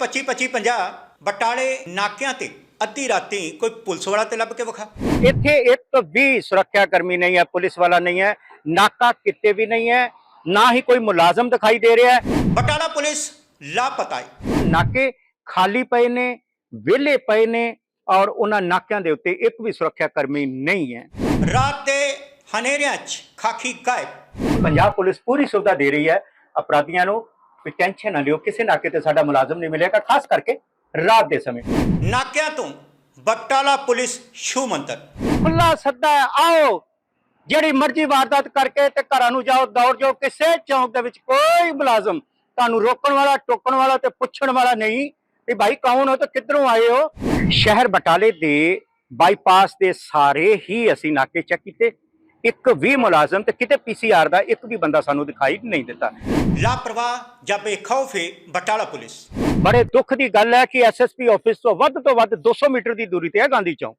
25 25 50 ਬਟਾਲੇ ਨਾਕਿਆਂ ਤੇ ਅੱਧੀ ਰਾਤੀ ਕੋਈ ਪੁਲਿਸ ਵਾਲਾ ਤੇ ਲੱਭ ਕੇ ਵਿਖਾ। ਇੱਥੇ ਇੱਕ ਵੀ ਸੁਰੱਖਿਆ ਕਰਮੀ ਨਹੀਂ ਹੈ ਪੁਲਿਸ ਵਾਲਾ ਨਹੀਂ ਹੈ ਨਾਕਾ ਕਿਤੇ ਵੀ ਨਹੀਂ ਹੈ ਨਾ ਹੀ ਕੋਈ ਮੁਲਾਜ਼ਮ ਦਿਖਾਈ ਦੇ ਰਿਹਾ ਹੈ। ਬਟਾਲਾ ਪੁਲਿਸ ਲਾਪਤਾ ਹੈ। ਨਾਕੇ ਖਾਲੀ ਪਏ ਨੇ ਵਿਹਲੇ ਪਏ ਨੇ ਔਰ ਉਹਨਾਂ ਨਾਕਿਆਂ ਦੇ ਉੱਤੇ ਇੱਕ ਵੀ ਸੁਰੱਖਿਆ ਕਰਮੀ ਨਹੀਂ ਹੈ। ਰਾਤ ਦੇ ਹਨੇਰਿਆਂ 'ਚ ਖਾਕੀ ਗਾਇਬ ਪੰਜਾਬ ਪੁਲਿਸ ਪੂਰੀ ਸੁਵਿਧਾ ਦੇ ਰਹੀ ਹੈ ਅਪਰਾਧੀਆਂ ਨੂੰ। ਵੀ ਟੈਨਸ਼ਨ ਨਾ ਲਿਓ ਕਿਸੇ ਨਾਕੇ ਤੇ ਸਾਡਾ ਮੁਲਾਜ਼ਮ ਨਹੀਂ ਮਿਲੇਗਾ ਖਾਸ ਕਰਕੇ ਰਾਤ ਦੇ ਸਮੇਂ। ਨਾਕਿਆਂ ਤੋਂ ਬਟਾਲਾ ਪੁਲਿਸ ਸ਼ੂ ਮੰਤਰ। ਖੁੱਲਾ ਸੱਦਾ ਹੈ, ਆਓ ਜਿਹੜੀ ਮਰਜ਼ੀ ਵਾਰਦਾਤ ਕਰਕੇ ਤੇ ਘਰਾਂ ਨੂੰ ਜਾਓ ਦੌੜ ਜਾਓ ਕਿਸੇ ਚੌਂਕ ਦੇ ਵਿੱਚ ਕੋਈ ਮੁਲਾਜ਼ਮ ਤੁਹਾਨੂੰ ਰੋਕਣ ਵਾਲਾ ਟੋਕਣ ਵਾਲਾ ਤੇ ਪੁੱਛਣ ਵਾਲਾ ਨਹੀਂ ਵੀ ਭਾਈ ਕੌਣ ਹੋ ਤੇ ਕਿੱਧਰੋਂ ਆਏ ਹੋ? ਸ਼ਹਿਰ ਬਟਾਲੇ ਦੇ ਬਾਈਪਾਸ ਦੇ ਸਾਰੇ ਹੀ ਅਸੀਂ ਨਾਕੇ ਚੈੱਕ ਕੀਤੇ। ਇੱਕ ਵੀ ਮੁਲਾਜ਼ਮ ਤੇ ਕਿਤੇ ਪੀਸੀਆਰ ਦਾ ਇੱਕ ਵੀ ਬੰਦਾ ਸਾਨੂੰ ਦਿਖਾਈ ਨਹੀਂ ਦਿੱਤਾ। ਲਾਪਰਵਾਹ ਜਾਂ ਬੇਖੌਫ ਬਟਾਲਾ ਪੁਲਿਸ। ਬੜੇ ਦੁੱਖ ਦੀ ਗੱਲ ਹੈ ਕਿ ਐਸਐਸਪੀ ਆਫਿਸ ਤੋਂ ਵੱਧ ਤੋਂ ਵੱਧ 200 ਮੀਟਰ ਦੀ ਦੂਰੀ ਤੇ ਹੈ ਗਾਂਧੀ ਚੌਂਕ।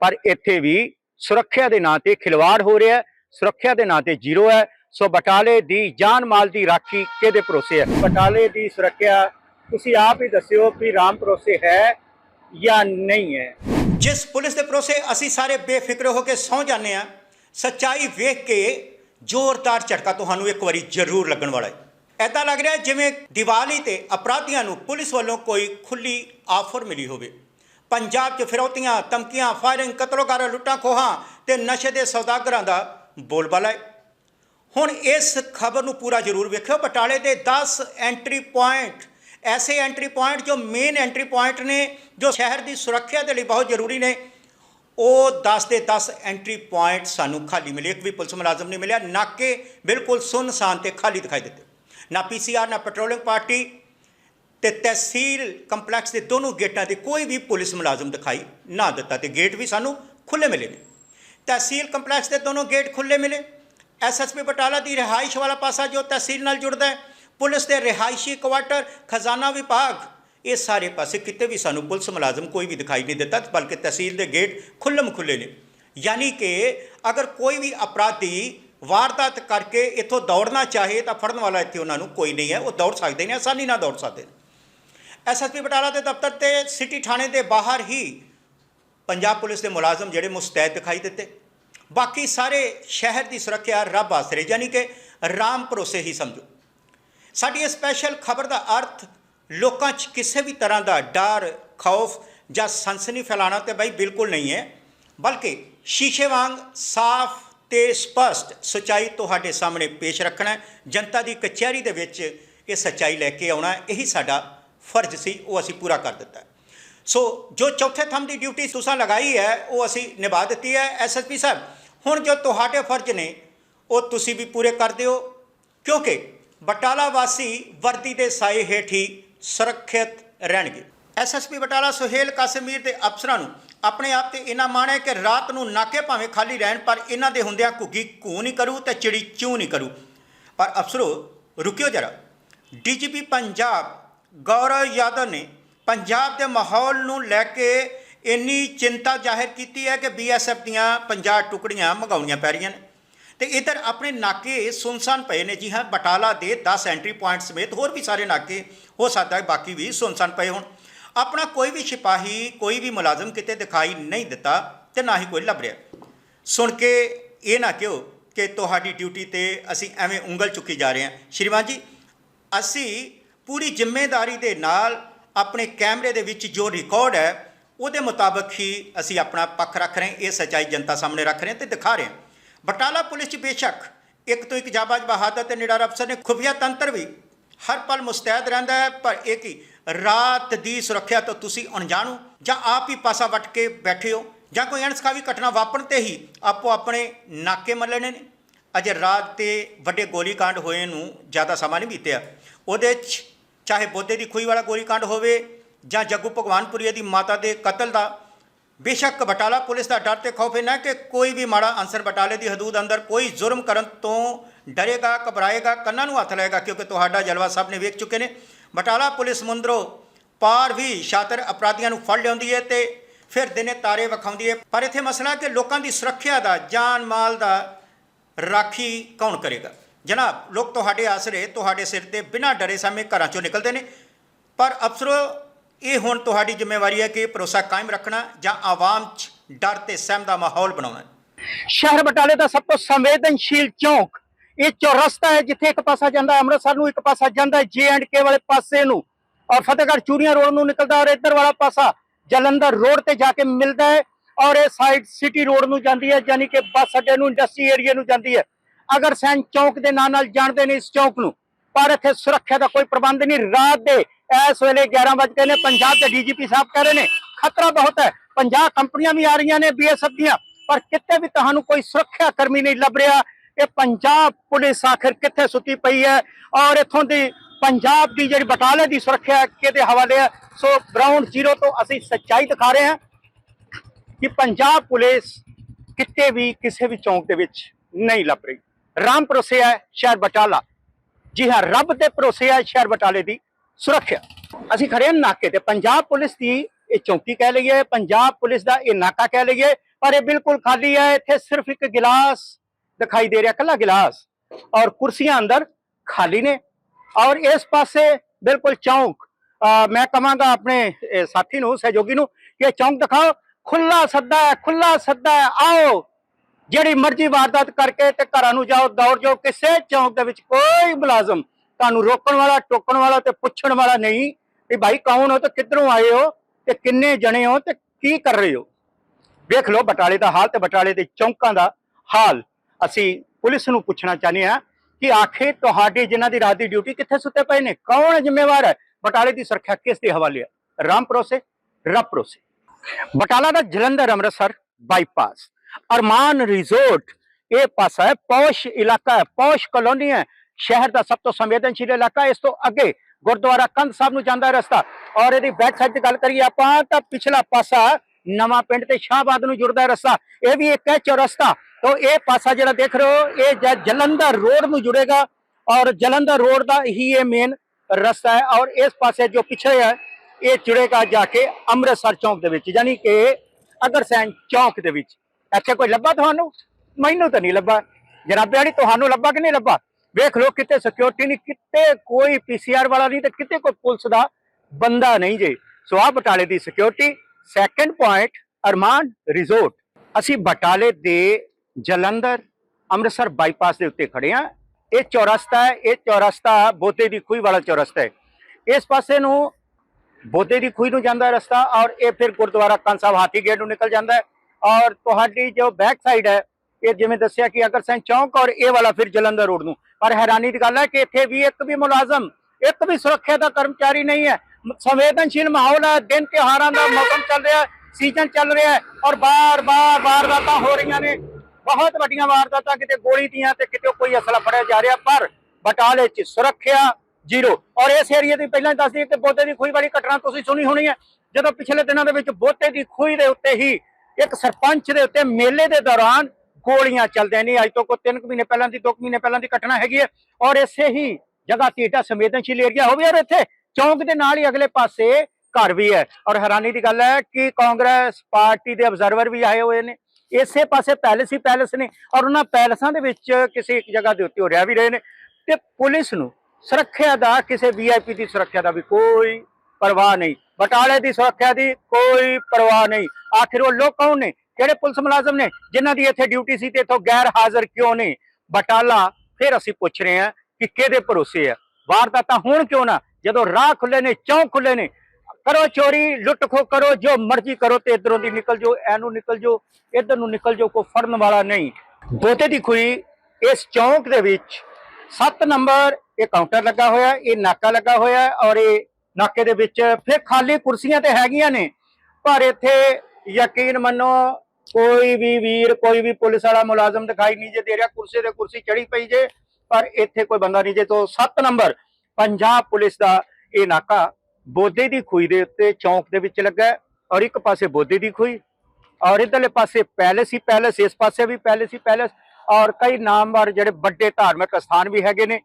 ਪਰ ਇੱਥੇ ਵੀ ਸੁਰੱਖਿਆ ਦੇ ਨਾਂ ਤੇ ਖਿਲਵਾੜ ਹੋ ਰਿਹਾ ਹੈ ਸੁਰੱਖਿਆ ਦੇ ਨਾਂ ਤੇ ਜ਼ੀਰੋ ਹੈ। ਸੋ ਬਟਾਲੇ ਦੀ ਜਾਨ ਮਾਲ ਦੀ ਰਾਖੀ ਕਿਹਦੇ ਭਰੋਸੇ ਹੈ? ਬਟਾਲੇ ਦੀ ਸੁਰੱਖਿਆ ਤੁਸੀਂ ਆਪ ਹੀ ਦੱਸਿਓ ਕਿ ਰਾਮ ਭਰੋਸੇ ਹੈ ਜਾਂ ਨਹੀਂ ਹੈ। ਜਿਸ ਪੁਲਿਸ ਦੇ ਭਰੋਸੇ ਅਸੀਂ ਸਾਰੇ ਬੇਫਿਕਰ ਹੋ ਕੇ ਸੌ ਜਾਂਦੇ ਆ ਸੱਚਾਈ ਵੇਖ ਕੇ ਜ਼ੋਰਦਾਰ ਝਟਕਾ ਤੁਹਾਨੂੰ ਇੱਕ ਵਾਰੀ ਜ਼ਰੂਰ ਲੱਗਣ ਵਾਲਾ ਹੈ। ਐਦਾਂ ਲੱਗ ਰਿਹਾ ਜਿਵੇਂ ਦੀਵਾਲੀ ਤੇ ਅਪਰਾਧੀਆਂ ਨੂੰ ਪੁਲਿਸ ਵੱਲੋਂ ਕੋਈ ਖੁੱਲੀ ਆਫਰ ਮਿਲੀ ਹੋਵੇ। ਪੰਜਾਬ 'ਚ ਫਿਰੌਤੀਆਂ, ਧਮਕੀਆਂ, ਫਾਇਰਿੰਗ ਕਤਲੋਗਾਰਾਂ ਲੁੱਟਾਂ, ਖੋਹਾਂ ਤੇ ਨਸ਼ੇ ਦੇ ਸੌਦਾਗਰਾਂ ਦਾ ਬੋਲਬਾਲਾ ਹੈ। ਹੁਣ ਇਸ ਖਬਰ ਨੂੰ ਪੂਰਾ ਜ਼ਰੂਰ ਵੇਖਿਓ। ਬਟਾਲੇ ਦੇ 10 ਐਂਟਰੀ ਪੁਆਇੰਟ ਐਸੇ ਐਂਟਰੀ ਪੁਆਇੰਟ ਜੋ ਮੇਨ ਐਂਟਰੀ ਪੁਆਇੰਟ ਨੇ, ਜੋ ਸ਼ਹਿਰ ਦੀ ਸੁਰੱਖਿਆ ਦੇ ਲਈ ਬਹੁਤ ਜ਼ਰੂਰੀ ਨੇ। ਉਹ 10 ਦੇ 10 ਐਂਟਰੀ ਪੁਆਇੰਟ ਸਾਨੂੰ ਖਾਲੀ ਮਿਲੇ, ਇੱਕ ਵੀ ਪੁਲਿਸ ਮੁਲਾਜ਼ਮ ਨਹੀਂ ਮਿਲਿਆ ਨਾਕੇ ਬਿਲਕੁਲ ਸੁੰਨਸਾਨ ਤੇ ਖਾਲੀ ਦਿਖਾਈ ਦਿੱਤੇ। ਨਾ ਪੀਸੀਆਰ ਨਾ ਪੈਟਰੋਲਿੰਗ ਪਾਰਟੀ ਤੇ ਤਹਿਸੀਲ ਕੰਪਲੈਕਸ ਦੇ ਦੋਨੋਂ ਗੇਟਾਂ ਤੇ ਕੋਈ ਵੀ ਪੁਲਿਸ ਮੁਲਾਜ਼ਮ ਦਿਖਾਈ ਨਾ ਦਿੱਤਾ ਤੇ ਗੇਟ ਵੀ ਸਾਨੂੰ ਖੁੱਲੇ ਮਿਲੇ ਨੇ। ਤਹਿਸੀਲ ਕੰਪਲੈਕਸ ਦੇ ਦੋਨੋਂ ਗੇਟ ਖੁੱਲੇ ਮਿਲੇ। ਐਸਐਸਪੀ ਬਟਾਲਾ ਦੀ ਰਿਹਾਇਸ਼ ਵਾਲਾ ਪਾਸਾ ਜੋ ਤਹਿਸੀਲ ਨਾਲ ਜੁੜਦਾ ਹੈ, ਪੁਲਿਸ ਦੇ ਰਿਹਾਇਸ਼ੀ ਕੁਆਟਰ, ਖਜ਼ਾਨਾ ਵਿਭਾਗ ਇਹ ਸਾਰੇ ਪਾਸੇ ਕਿਤੇ ਵੀ ਸਾਨੂੰ ਪੁਲਿਸ ਮੁਲਾਜ਼ਮ ਕੋਈ ਵੀ ਦਿਖਾਈ ਨਹੀਂ ਦਿੱਤਾ, ਬਲਕਿ ਤਹਿਸੀਲ ਦੇ ਗੇਟ ਖੁੱਲਮ ਖੁੱਲੇ ਨੇ। ਯਾਨੀ ਕਿ ਅਗਰ ਕੋਈ ਵੀ ਅਪਰਾਧੀ ਵਾਰਦਾਤ ਕਰਕੇ ਇੱਥੋਂ ਦੌੜਨਾ ਚਾਹੇ ਤਾਂ ਫੜਨ ਵਾਲਾ ਇੱਥੇ ਉਹਨਾਂ ਨੂੰ ਕੋਈ ਨਹੀਂ ਹੈ, ਉਹ ਦੌੜ ਸਕਦੇ ਨੇ, ਆਸਾਨੀ ਨਾਲ ਦੌੜ ਸਕਦੇ ਨੇ। ਐਸਐਸਪੀ ਬਟਾਲਾ ਦੇ ਦਫ਼ਤਰ ਤੇ ਸਿਟੀ ਥਾਣੇ ਦੇ ਬਾਹਰ ਹੀ ਪੰਜਾਬ ਪੁਲਿਸ ਦੇ ਮੁਲਾਜ਼ਮ ਜਿਹੜੇ ਮੁਸਤੈਦ ਦਿਖਾਈ ਦਿੱਤੇ। ਬਾਕੀ ਸਾਰੇ ਸ਼ਹਿਰ ਦੀ ਸੁਰੱਖਿਆ ਰੱਬ ਆਸਰੇ, ਯਾਨੀ ਕਿ ਰਾਮ ਭਰੋਸੇ ਹੀ ਸਮਝੋ। ਸਾਡੀ ਇਹ ਸਪੈਸ਼ਲ ਖਬਰ ਦਾ ਅਰਥ ਲੋਕਾਂ 'ਚ ਕਿਸੇ ਵੀ ਤਰ੍ਹਾਂ ਦਾ ਡਰ, ਖੌਫ ਜਾਂ ਸੰਸਨੀ ਫੈਲਾਣਾ ਤੇ ਬਈ ਬਿਲਕੁਲ ਨਹੀਂ ਹੈ। ਬਲਕਿ ਸ਼ੀਸ਼ੇ ਵਾਂਗ ਸਾਫ਼ ਤੇ ਸਪਸ਼ਟ ਸਚਾਈ ਤੁਹਾਡੇ ਸਾਹਮਣੇ ਪੇਸ਼ ਰੱਖਣਾ ਹੈ। ਜਨਤਾ ਦੀ ਕਚਹਿਰੀ ਦੇ ਵਿੱਚ ਇਹ ਸਚਾਈ ਲੈ ਕੇ ਆਉਣਾ ਇਹੀ ਸਾਡਾ ਫਰਜ਼ ਸੀ, ਉਹ ਅਸੀਂ ਪੂਰਾ ਕਰ ਦਿੱਤਾ ਸੋ ਜੋ ਚੌਥੇ ਥੰਮ ਦੀ ਡਿਊਟੀ ਤੁਸੀਂ ਲਗਾਈ ਹੈ, ਉਹ ਅਸੀਂ ਨਿਭਾ ਦਿੱਤੀ ਹੈ। ਐਸਐਸਪੀ ਸਾਹਿਬ, ਹੁਣ ਜੋ ਤੁਹਾਡੇ ਫਰਜ਼ ਨੇ, ਉਹ ਤੁਸੀਂ ਵੀ ਪੂਰੇ ਕਰ ਦਿਓ। ਕਿਉਂਕਿ ਬਟਾਲਾ ਵਾਸੀ ਵਰਦੀ ਦੇ ਸਾਏ ਹੀ ਸੁਰੱਖਿਅਤ ਰਹਿਣਗੇ। ਐਸਐਸਪੀ ਬਟਾਲਾ, ਸੁਹੇਲ, ਕਾਸ਼ਮੀਰ ਦੇ ਅਫਸਰਾਂ ਨੂੰ ਆਪਣੇ ਆਪ ਤੇ ਇਹਨਾਂ ਮਾਣ ਹੈ ਕਿ ਰਾਤ ਨੂੰ ਨਾਕੇ ਭਾਵੇਂ ਖਾਲੀ ਰਹਿਣ, ਪਰ ਇਹਨਾਂ ਦੇ ਹੁੰਦਿਆਂ ਘੁੱਗੀ ਘੂ ਨਹੀਂ ਕਰੂ ਤੇ ਚਿੜੀ ਚੂ ਨਹੀਂ ਕਰੂ। ਪਰ ਅਫਸਰੋ, ਰੁਕਿਓ ਜਰਾ। ਡੀਜੀਪੀ ਪੰਜਾਬ, ਗੌਰਵ ਯਾਦਵ ਨੇ ਪੰਜਾਬ ਦੇ ਮਾਹੌਲ ਨੂੰ ਲੈ ਕੇ ਇੰਨੀ ਚਿੰਤਾ ਜ਼ਾਹਿਰ ਕੀਤੀ ਹੈ ਕਿ ਬੀਐਸਐਫ ਦੀਆਂ 50 ਟੁਕੜੀਆਂ ਮੰਗਾਉਣੀਆਂ ਪੈ ਰਹੀਆਂ ਨੇ। ਤੇ ਇਧਰ ਆਪਣੇ ਨਾਕੇ ਸੁਨਸਾਨ ਪਏ ਨੇ। ਜੀ ਹਾਂ, ਬਟਾਲਾ ਦੇ 10 ਐਂਟਰੀ ਪੁਆਇੰਟ ਸਮੇਤ ਹੋਰ ਵੀ ਸਾਰੇ ਨਾਕੇ ਹੋ ਸਕਦਾ ਹੈ, ਬਾਕੀ ਵੀ ਸੁਨਸਾਨ ਪਏ ਹੋਣ। ਆਪਣਾ ਕੋਈ ਵੀ ਸਿਪਾਹੀ, ਕੋਈ ਵੀ ਮੁਲਾਜ਼ਮ ਕਿਤੇ ਦਿਖਾਈ ਨਹੀਂ ਦਿੱਤਾ ਤੇ ਨਾ ਹੀ ਕੋਈ ਲੱਭ ਰਿਹਾ। ਸੁਣ ਕੇ ਇਹ ਨਾ ਕਿਹੋ ਕਿ ਤੁਹਾਡੀ ਡਿਊਟੀ ਤੇ ਅਸੀਂ ਐਵੇਂ ਉਂਗਲ ਚੁੱਕੀ ਜਾ ਰਹੇ ਹਾਂ। ਸ਼੍ਰੀਮਾਨ ਜੀ, ਅਸੀਂ ਪੂਰੀ ਜ਼ਿੰਮੇਵਾਰੀ ਦੇ ਨਾਲ ਆਪਣੇ ਕੈਮਰੇ ਦੇ ਵਿੱਚ ਜੋ ਰਿਕਾਰਡ ਹੈ, ਉਹਦੇ ਮੁਤਾਬਕ ਹੀ ਅਸੀਂ ਆਪਣਾ ਪੱਖ ਰੱਖ ਰਹੇ ਹਾਂ, ਇਹ ਸੱਚਾਈ ਜਨਤਾ ਸਾਹਮਣੇ ਰੱਖ ਰਹੇ ਹਾਂ ਤੇ ਦਿਖਾ ਰਹੇ ਹਾਂ। ਬਟਾਲਾ ਪੁਲਿਸ 'ਚ ਬੇਸ਼ੱਕ ਇੱਕ ਤੋਂ ਇੱਕ ਜਾਬਾਜ਼ ਬਹਾਦਰ ਤੇ ਨਿਡਰ ਅਫਸਰ ਨੇ ਖੁਫੀਆ ਤੰਤਰ ਵੀ ਹਰ ਪਲ ਮੁਸਤੈਦ ਰਹਿੰਦਾ ਹੈ, ਪਰ ਇਹ ਕੀ ਰਾਤ ਦੀ ਸੁਰੱਖਿਆ ਤੋਂ ਤੁਸੀਂ ਅਣਜਾਣੂ ਜਾਂ ਆਪ ਹੀ ਪਾਸਾ ਵੱਟ ਕੇ ਬੈਠੇ ਹੋ ਜਾਂ ਕੋਈ ਅਣਸਖਾਵੀ ਘਟਨਾ ਵਾਪਰਨ ਤੇ ਹੀ ਆਪੋ ਆਪਣੇ ਨਾਕੇ ਮੱਲਣੇ ਨੇ। ਅਜੇ ਰਾਤ ਤੇ ਵੱਡੇ ਗੋਲੀकांड ਹੋਏ ਨੂੰ ਜ਼ਿਆਦਾ ਸਮਾਂ ਨਹੀਂ ਬੀਤਿਆ। ਉਹਦੇ 'ਚ ਚਾਹੇ ਬੋਧੇ ਦੀ ਖੂਈ ਵਾਲਾ ਗੋਲੀकांड ਹੋਵੇ ਜਾਂ ਜੱਗੂ ਭਗਵਾਨਪੁਰੀਆ ਦੀ ਮਾਤਾ ਦੇ ਕਤਲ ਦਾ ਬੇਸ਼ੱਕ ਬਟਾਲਾ ਪੁਲਿਸ ਦਾ ਡਰ ਤੇ ਖੌਫ ਇਹਨਾਂ ਕਿ ਕੋਈ ਵੀ ਮਾੜਾ ਅੰਸਰ ਬਟਾਲੇ ਦੀ ਹਦੂਦ ਅੰਦਰ ਕੋਈ ਜ਼ੁਰਮ ਕਰਨ ਤੋਂ ਡਰੇਗਾ, ਘਬਰਾਏਗਾ, ਕੰਨਾਂ ਨੂੰ ਹੱਥ ਲਾਏਗਾ, ਕਿਉਂਕਿ ਤੁਹਾਡਾ ਜਲਵਾ ਸਾਹਿਬ ਨੇ ਵੇਖ ਚੁੱਕੇ ਨੇ। ਬਟਾਲਾ ਪੁਲਿਸ ਮੁੰਦਰੋ, ਪਾਰ ਵੀ ਸ਼ਾਤਰ ਅਪਰਾਧੀਆਂ ਨੂੰ ਫੜ ਲਿਆਉਂਦੀ ਹੈ ਤੇ ਫਿਰ ਦਿਨੇ ਤਾਰੇ ਵਿਖਾਉਂਦੀ ਹੈ ਪਰ ਇੱਥੇ ਮਸਲਾ ਕਿ ਲੋਕਾਂ ਦੀ ਸੁਰੱਖਿਆ ਦਾ, ਜਾਨ ਮਾਲ ਦਾ ਰਾਖੀ ਕੌਣ ਕਰੇਗਾ? ਜਨਾਬ, ਲੋਕ ਤੁਹਾਡੇ ਆਸਰੇ, ਤੁਹਾਡੇ ਸਿਰ ਤੇ ਬਿਨਾਂ ਡਰੇ ਸਮੇਂ ਘਰਾਂ ਚੋਂ ਨਿਕਲਦੇ ਨੇ। ਪਰ ਅਫਸਰੋ ਇਹ ਹੁਣ ਤੁਹਾਡੀ ਜ਼ਿੰਮੇਵਾਰੀ ਹੈ ਕਿ ਭਰੋਸਾ ਕਾਇਮ ਰੱਖਣਾ ਜਾਂ ਆਵਾਮ 'ਚ ਡਰ ਤੇ ਸਹਿਮ ਦਾ ਮਾਹੌਲ ਬਣਾਉਣਾ। ਸ਼ਹਿਰ ਬਟਾਲੇ ਦਾ ਸਭ ਤੋਂ ਸੰਵੇਦਨਸ਼ੀਲ ਚੌਂਕ, ਇਹ ਚੌਰਸਤਾ ਹੈ ਜਿੱਥੇ ਇੱਕ ਪਾਸਾ ਜਾਂਦਾ ਅੰਮ੍ਰਿਤਸਰ ਨੂੰ ਇੱਕ ਪਾਸਾ ਜਾਂਦਾ ਜੇ ਐਂਡ ਕੇ ਵਾਲੇ ਪਾਸੇ ਨੂੰ। ਔਰ ਫਤਿਹਗੜ੍ਹ ਚੂੜੀਆਂ ਰੋਡ ਨੂੰ ਨਿਕਲਦਾ ਔਰ ਇੱਧਰ ਵਾਲਾ ਪਾਸਾ ਜਲੰਧਰ ਰੋਡ ਤੇ ਜਾ ਕੇ ਮਿਲਦਾ ਹੈ ਔਰ ਇਹ ਸਾਈਡ ਸਿਟੀ ਰੋਡ ਨੂੰ ਜਾਂਦੀ ਹੈ, ਯਾਨੀ ਕਿ ਬੱਸ ਅੱਡੇ ਨੂੰ, ਇੰਡਸਟਰੀ ਏਰੀਆ ਨੂੰ ਜਾਂਦੀ ਹੈ। ਅਗਰ ਸੈਨ ਚੌਕ ਦੇ ਨਾਂ ਨਾਲ ਜਾਣਦੇ ਨੇ ਇਸ ਚੌਕ ਨੂੰ, ਪਰ ਇੱਥੇ ਸੁਰੱਖਿਆ ਦਾ ਕੋਈ ਪ੍ਰਬੰਧ ਨਹੀਂ। ਰਾਤ ਦੇ ਇਸ ਵੇਲੇ 11 ਵਜੇ ਨੇ, ਪੰਜਾਬ ਦੇ ਡੀਜੀਪੀ ਸਾਹਿਬ ਕਹਿ ਰਹੇ ਨੇ, ਖਤਰਾ ਬਹੁਤ ਹੈ। 50 ਕੰਪਨੀਆਂ ਵੀ ਆ ਰਹੀਆਂ ਨੇ ਬੀਐਸਐਫ ਦੀਆਂ, ਪਰ ਕਿਤੇ ਵੀ ਤੁਹਾਨੂੰ ਕੋਈ ਸੁਰੱਖਿਆ ਕਰਮੀ ਨਹੀਂ ਲੱਭ ਰਿਹਾ। ਇਹ ਪੰਜਾਬ ਪੁਲਿਸ ਆਖਿਰ ਕਿੱਥੇ ਸੁੱਤੀ ਪਈ ਹੈ ਔਰ ਇੱਥੋਂ ਦੀ ਪੰਜਾਬ ਦੀ ਜਿਹੜੀ ਬਟਾਲੇ ਦੀ ਸੁਰੱਖਿਆ ਕਿਹਦੇ ਹਵਾਲੇ ਹੈ? ਸੋ ਗਰਾਊਂਡ ਜ਼ੀਰੋ ਤੋਂ ਅਸੀਂ ਸੱਚਾਈ ਦਿਖਾ ਰਹੇ ਹਾਂ ਕਿ ਪੰਜਾਬ ਪੁਲਿਸ ਕਿਤੇ ਵੀ ਕਿਸੇ ਵੀ ਚੌਂਕ ਦੇ ਵਿੱਚ ਨਹੀਂ ਲੱਭ ਰਹੀ। ਰਾਮ ਭਰੋਸੇ ਹੈ ਸ਼ਹਿਰ ਬਟਾਲਾ। ਜੀ ਹਾਂ, ਰੱਬ ਤੇ ਭਰੋਸੇ ਹੈ ਸ਼ਹਿਰ ਬਟਾਲੇ ਦੀ। ਸੁਰੱਖਿਆ। ਅਸੀਂ ਖੜੇ ਹਾਂ ਨਾਕੇ ਤੇ। ਪੰਜਾਬ ਪੁਲਿਸ ਦੀ ਇਹ ਚੌਂਕੀ ਕਹਿ ਲਈਏ, ਪੰਜਾਬ ਪੁਲਿਸ ਦਾ ਇਹ ਨਾਕਾ ਕਹਿ ਲਈਏ, ਪਰ ਇਹ ਬਿਲਕੁਲ ਖਾਲੀ ਹੈ। ਇੱਥੇ ਸਿਰਫ ਇੱਕ ਗਿਲਾਸ ਦਿਖਾਈ ਦੇ ਰਿਹਾ ਕੱਲਾ ਗਿਲਾਸ। ਔਰ ਕੁਰਸੀਆਂ ਅੰਦਰ ਖਾਲੀ ਨੇ। ਔਰ ਇਸ ਪਾਸੇ ਬਿਲਕੁਲ ਚੌਂਕ। ਮੈਂ ਕਹਾਂਗਾ ਆਪਣੇ ਸਾਥੀ ਨੂੰ, ਸਹਿਯੋਗੀ ਨੂੰ, ਕਿ ਇਹ ਚੌਂਕ ਦਿਖਾਓ। ਖੁੱਲਾ ਸੱਦਾ ਹੈ ਖੁੱਲਾ ਸੱਦਾ ਹੈ। ਆਓ, ਜਿਹੜੀ ਮਰਜ਼ੀ ਵਾਰਦਾਤ ਕਰਕੇ ਤੇ ਘਰਾਂ ਨੂੰ ਜਾਓ, ਦੌੜ ਜਾਓ। ਕਿਸੇ ਚੌਂਕ ਦੇ ਵਿੱਚ ਕੋਈ ਮੁਲਾਜ਼ਮ ਤੁਹਾਨੂੰ ਰੋਕਣ ਵਾਲਾ, ਟੋਕਣ ਵਾਲਾ ਤੇ ਪੁੱਛਣ ਵਾਲਾ ਨਹੀਂ। ਵੀ ਭਾਈ ਕੌਣ ਹੋ ਤੇ ਕਿੱਧਰੋਂ ਆਏ ਹੋ ਤੇ ਕਿੰਨੇ ਜਣੇ ਹੋ ਤੇ ਕੀ ਕਰ ਰਹੇ ਹੋ? ਵੇਖ ਲਓ ਬਟਾਲੇ ਦਾ ਹਾਲ ਤੇ ਬਟਾਲੇ ਦੇ ਚੌਂਕਾਂ ਦਾ ਹਾਲ। ਅਸੀਂ ਪੁਲਿਸ ਨੂੰ ਪੁੱਛਣਾ ਚਾਹੁੰਦੇ ਹਾਂ ਕਿ ਆਖੇ ਤੁਹਾਡੇ ਜਿਨ੍ਹਾਂ ਦੀ ਰਾਤ ਦੀ ਡਿਊਟੀ ਕਿੱਥੇ ਸੁੱਤੇ ਪਏ ਨੇ? ਕੌਣ ਜ਼ਿੰਮੇਵਾਰ ਹੈ? ਬਟਾਲੇ ਦੀ ਸੁਰੱਖਿਆ ਕਿਸ ਦੇ ਹਵਾਲੇ ਹੈ? ਰਾਮਪਰੋਸੇ ਭਰੋਸੇ ਬਟਾਲਾ ਦਾ ਜਲੰਧਰ, ਅੰਮ੍ਰਿਤਸਰ ਬਾਈਪਾਸ ਅਰਮਾਨ ਰਿਜ਼ੋਰਟ ਇਹ ਪਾਸਾ ਹੈ, ਪੌਸ਼ ਇਲਾਕਾ ਹੈ, ਪੌਸ਼ ਕਲੋਨੀ ਹੈ। ਸ਼ਹਿਰ ਦਾ ਸਭ ਤੋਂ ਸੰਵੇਦਨਸ਼ੀਲ ਇਲਾਕਾ ਇਸ ਤੋਂ ਅੱਗੇ ਗੁਰਦੁਆਰਾ ਕੰਧ ਸਾਹਿਬ ਨੂੰ ਜਾਂਦਾ ਹੈ ਰਸਤਾ। ਔਰ ਇਹਦੀ ਬੈਕ ਸਾਈਡ ਦੀ ਗੱਲ ਕਰੀਏ ਆਪਾਂ, ਤਾਂ ਪਿਛਲਾ ਪਾਸਾ ਨਵਾਂ ਪਿੰਡ ਤੇ ਸ਼ਾਹਬਾਦ ਨੂੰ ਜੁੜਦਾ ਹੈ ਰਸਤਾ। ਇਹ ਵੀ ਇੱਕ ਹੈ ਚੌਰਸਤਾ ਤੋਂ ਇਹ ਪਾਸਾ ਜਿਹੜਾ ਦੇਖ ਰਹੇ ਹੋ, ਇਹ ਜਲੰਧਰ ਰੋਡ ਨੂੰ ਜੁੜੇਗਾ। ਔਰ ਜਲੰਧਰ ਰੋਡ ਦਾ ਹੀ ਇਹ ਮੇਨ ਰਸਤਾ ਹੈ। ਔਰ ਇਸ ਪਾਸੇ ਜੋ ਪਿੱਛੇ ਹੈ, ਇਹ ਜੁੜੇਗਾ ਜਾ ਕੇ ਅੰਮ੍ਰਿਤਸਰ ਚੌਂਕ ਦੇ ਵਿੱਚ। ਯਾਨੀ ਕਿ ਅਗਰਸੈਨ ਚੌਂਕ ਦੇ ਵਿੱਚ। ਇੱਥੇ ਕੋਈ ਲੱਭਾ ਤੁਹਾਨੂੰ? ਮੈਨੂੰ ਤਾਂ ਨਹੀਂ ਲੱਭਾ। ਜਨਾਬੇ ਵਾਲੀ, ਤੁਹਾਨੂੰ ਲੱਭਾ ਕਿ ਨਹੀਂ ਲੱਭਾ? ਵੇਖ ਲਓ ਕਿਤੇ ਸਿਕਿਉਰਿਟੀ ਨਹੀਂ, ਕਿਤੇ ਕੋਈ ਪੀਸੀਆਰ ਵਾਲਾ ਨਹੀਂ ਤੇ ਕਿਤੇ ਕੋਈ ਪੁਲਿਸ ਦਾ ਬੰਦਾ ਨਹੀਂ ਜੇ। ਸੋ ਆ ਬਟਾਲੇ ਦੀ security second point Armaan resort ਅਸੀਂ ਬਟਾਲੇ ਦੇ ਜਲੰਧਰ, ਅੰਮ੍ਰਿਤਸਰ ਬਾਈਪਾਸ ਦੇ ਉੱਤੇ ਖੜੇ ਆ ਇਹ ਚੌਰਸਤਾ ਹੈ, ਇਹ ਚੌਰਸਤਾ ਬੋਤੇ ਦੀ ਖੂਹੀ ਵਾਲਾ ਚੌਰਸਤਾ ਹੈ। ਇਸ ਪਾਸੇ ਨੂੰ ਬੋਤੇ ਦੀ ਖੂਹੀ ਨੂੰ ਜਾਂਦਾ ਰਸਤਾ ਔਰ ਇਹ ਫਿਰ ਗੁਰਦੁਆਰਾ ਕੰਨ ਸਾਹਿਬ ਹਾਥੀ ਗੇਟ ਨੂੰ ਨਿਕਲ ਜਾਂਦਾ ਹੈ। ਔਰ ਤੁਹਾਡੀ ਜੋ ਬੈਕ ਸਾਈਡ ਹੈ ਇਹ ਜਿਵੇਂ ਦੱਸਿਆ ਕਿ ਅਗਰ ਸਿੰਘ ਚੌਂਕ ਔਰ ਇਹ ਵਾਲਾ ਫਿਰ ਜਲੰਧਰ ਰੋਡ ਨੂੰ, ਪਰ ਹੈਰਾਨੀ ਦੀ ਗੱਲ ਹੈ ਕਿ ਇੱਥੇ ਵੀ ਇੱਕ ਵੀ ਮੁਲਾਜ਼ਮ, ਇੱਕ ਵੀ ਸੁਰੱਖਿਆ ਦਾ ਕਰਮਚਾਰੀ ਨਹੀਂ ਹੈ। ਸੰਵੇਦਨਸ਼ੀਲ ਮਾਹੌਲ ਹੈ, ਦਿਨ ਤਿਉਹਾਰਾਂ ਦਾ ਮੌਸਮ ਚੱਲ ਰਿਹਾ ਹੈ, ਸੀਜ਼ਨ ਚੱਲ ਰਿਹਾ ਹੈ ਔਰ ਬਾਰ-ਬਾਰ ਵਾਰਦਾਤਾਂ ਹੋ ਰਹੀਆਂ ਨੇ। ਬਹੁਤ ਵੱਡੀਆਂ ਵਾਰਦਾਤਾਂ ਕਿਤੇ ਗੋਲੀ ਦੀਆਂ ਤੇ ਕਿਤੇ ਕੋਈ ਅਸਲਾ ਫੜਿਆ ਜਾ ਰਿਹਾ, ਪਰ ਬਟਾਲੇ 'ਚ ਸੁਰੱਖਿਆ ਜ਼ੀਰੋ। ਔਰ ਇਸ ਏਰੀਆ ਦੀ ਪਹਿਲਾਂ ਹੀ ਦੱਸ ਦਈਏ ਕਿ ਬੋਤੇ ਦੀ ਖੂਹੀ ਵਾਲੀ ਘਟਨਾ ਤੁਸੀਂ ਸੁਣੀ ਹੋਣੀ ਹੈ, ਜਦੋਂ ਪਿਛਲੇ ਦਿਨਾਂ ਦੇ ਵਿੱਚ ਬੋਤੇ ਦੀ ਖੂਹੀ ਦੇ ਉੱਤੇ ਹੀ ਇੱਕ ਸਰਪੰਚ ਦੇ ਉੱਤੇ ਮੇਲੇ ਦੇ ਦੌਰਾਨ ਗੋਲੀਆਂ ਚੱਲਦੇ ਨੇ। ਅੱਜ ਤੋਂ ਕੋਈ 3 ਮਹੀਨੇ ਪਹਿਲਾਂ ਦੀ 2 ਮਹੀਨੇ ਪਹਿਲਾਂ ਦੀ ਘਟਨਾ ਹੈਗੀ ਹੈ। ਔਰ ਇਸੇ ਹੀ ਜਗ੍ਹਾ ਤੇ ਏਡਾ ਸੰਵੇਦਨਸ਼ੀਲ ਏਰੀਆ ਹੋਵੇ ਔਰ ਇੱਥੇ ਚੌਂਕ ਦੇ ਨਾਲ ਹੀ ਅਗਲੇ ਪਾਸੇ ਘਰ ਵੀ ਹੈ। ਔਰ ਹੈਰਾਨੀ ਦੀ ਗੱਲ ਹੈ ਕਿ ਕਾਂਗਰਸ ਪਾਰਟੀ ਦੇ ਅਬਜ਼ਰਵਰ ਵੀ ਆਏ ਹੋਏ ਨੇ। ਇਸੇ ਪਾਸੇ ਪੈਲਸ ਹੀ ਪੈਲਸ ਨੇ ਔਰ ਉਹਨਾਂ ਪੈਲਸਾਂ ਦੇ ਵਿੱਚ ਕਿਸੇ ਇੱਕ ਜਗ੍ਹਾ ਦੇ ਉੱਤੇ ਹੋ ਰਿਹਾ ਵੀ ਰਹੇ ਨੇ। ਤੇ ਪੁਲਿਸ ਨੂੰ ਸੁਰੱਖਿਆ ਦਾ, ਕਿਸੇ ਵੀਆਈਪੀ ਦੀ ਸੁਰੱਖਿਆ ਦਾ ਵੀ ਕੋਈ ਪਰਵਾਹ ਨਹੀਂ। ਬਟਾਲੇ ਦੀ ਸੁਰੱਖਿਆ ਦੀ ਕੋਈ ਪਰਵਾਹ ਨਹੀਂ। ਆਖਿਰ ਉਹ ਲੋਕ ਕੌਣ ਨੇ? ਕਿਹੜੇ ਪੁਲਿਸ ਮੁਲਾਜ਼ਮ ਨੇ? ਜਿਨ੍ਹਾਂ ਦੀ ਇੱਥੇ ਡਿਊਟੀ ਸੀ ਤੇ ਇੱਥੋਂ ਗੈਰ ਹਾਜ਼ਰ ਕਿਉਂ ਨੇ? ਬਟਾਲਾ, ਫਿਰ ਅਸੀਂ ਪੁੱਛ ਰਹੇ ਹਾਂ ਕਿ ਕਿਹਦੇ ਭਰੋਸੇ ਆ? ਵਾਰਦਾਤਾਂ ਹੁਣ ਕਿਉਂ ਨਾ? ਜਦੋਂ ਰਾਹ ਖੁੱਲੇ ਨੇ, ਚੌਂਕ ਖੁੱਲੇ ਨੇ, ਕਰੋ ਚੋਰੀ, ਲੁੱਟ ਖੋ ਕਰੋ, ਜੋ ਮਰਜ਼ੀ ਕਰੋ ਤੇ ਇਧਰੋਂ ਦੀ ਨਿਕਲ ਜਾਓ, ਐਨੂੰ ਨਿਕਲ ਜਾਓ, ਇਧਰ ਨੂੰ ਨਿਕਲ ਜਾਓ, ਕੋਈ ਫੜਨ ਵਾਲਾ ਨਹੀਂ। ਬੋਤੇ ਦੀ ਖੂਹੀ, ਇਸ ਚੌਂਕ ਦੇ ਵਿੱਚ 7 ਨੰਬਰ, ਇਹ ਕਾਊਂਟਰ ਲੱਗਾ ਹੋਇਆ, ਇਹ ਨਾਕਾ ਲੱਗਾ ਹੋਇਆ ਔਰ ਇਹ ਨਾਕੇ ਦੇ ਵਿੱਚ ਫਿਰ ਖਾਲੀ ਕੁਰਸੀਆਂ ਤੇ ਹੈਗੀਆਂ ਨੇ। ਪਰ ਇੱਥੇ ਯਕੀਨ ਮੰਨੋ ਕੋਈ ਵੀ ਵੀਰ, ਕੋਈ ਵੀ ਪੁਲਿਸ ਵਾਲਾ ਮੁਲਾਜ਼ਮ ਦਿਖਾਈ ਨਹੀਂ ਜੇ ਦੇ ਰਿਹਾ, ਕੁਰਸੀ ਤੇ ਕੁਰਸੀ ਚੜੀ ਪਈ ਜੇ, ਪਰ ਇੱਥੇ ਕੋਈ ਬੰਦਾ ਨਹੀਂ ਜੇ। ਤੋਂ 7 ਨੰਬਰ, ਪੰਜਾਬ ਪੁਲਿਸ ਦਾ ਇਹ ਨਾਕਾ ਬੋਦੇ ਦੀ ਖੂਈ ਦੇ ਉੱਤੇ ਚੌਂਕ ਦੇ ਵਿੱਚ ਲੱਗਾ ਔਰ ਇੱਕ ਪਾਸੇ ਬੋਦੇ ਦੀ ਖੂਈ ਔਰ ਇਧਰਲੇ ਪਾਸੇ ਪੈਲੇਸ ਹੀ ਪੈਲੇਸ, ਇਸ ਪਾਸੇ ਵੀ ਪੈਲੇਸ ਹੀ ਪੈਲੇਸ ਔਰ ਕਈ ਨਾਮਵਰ ਜਿਹੜੇ ਵੱਡੇ ਧਾਰਮਿਕ ਸਥਾਨ ਵੀ ਹੈਗੇ ਨੇ,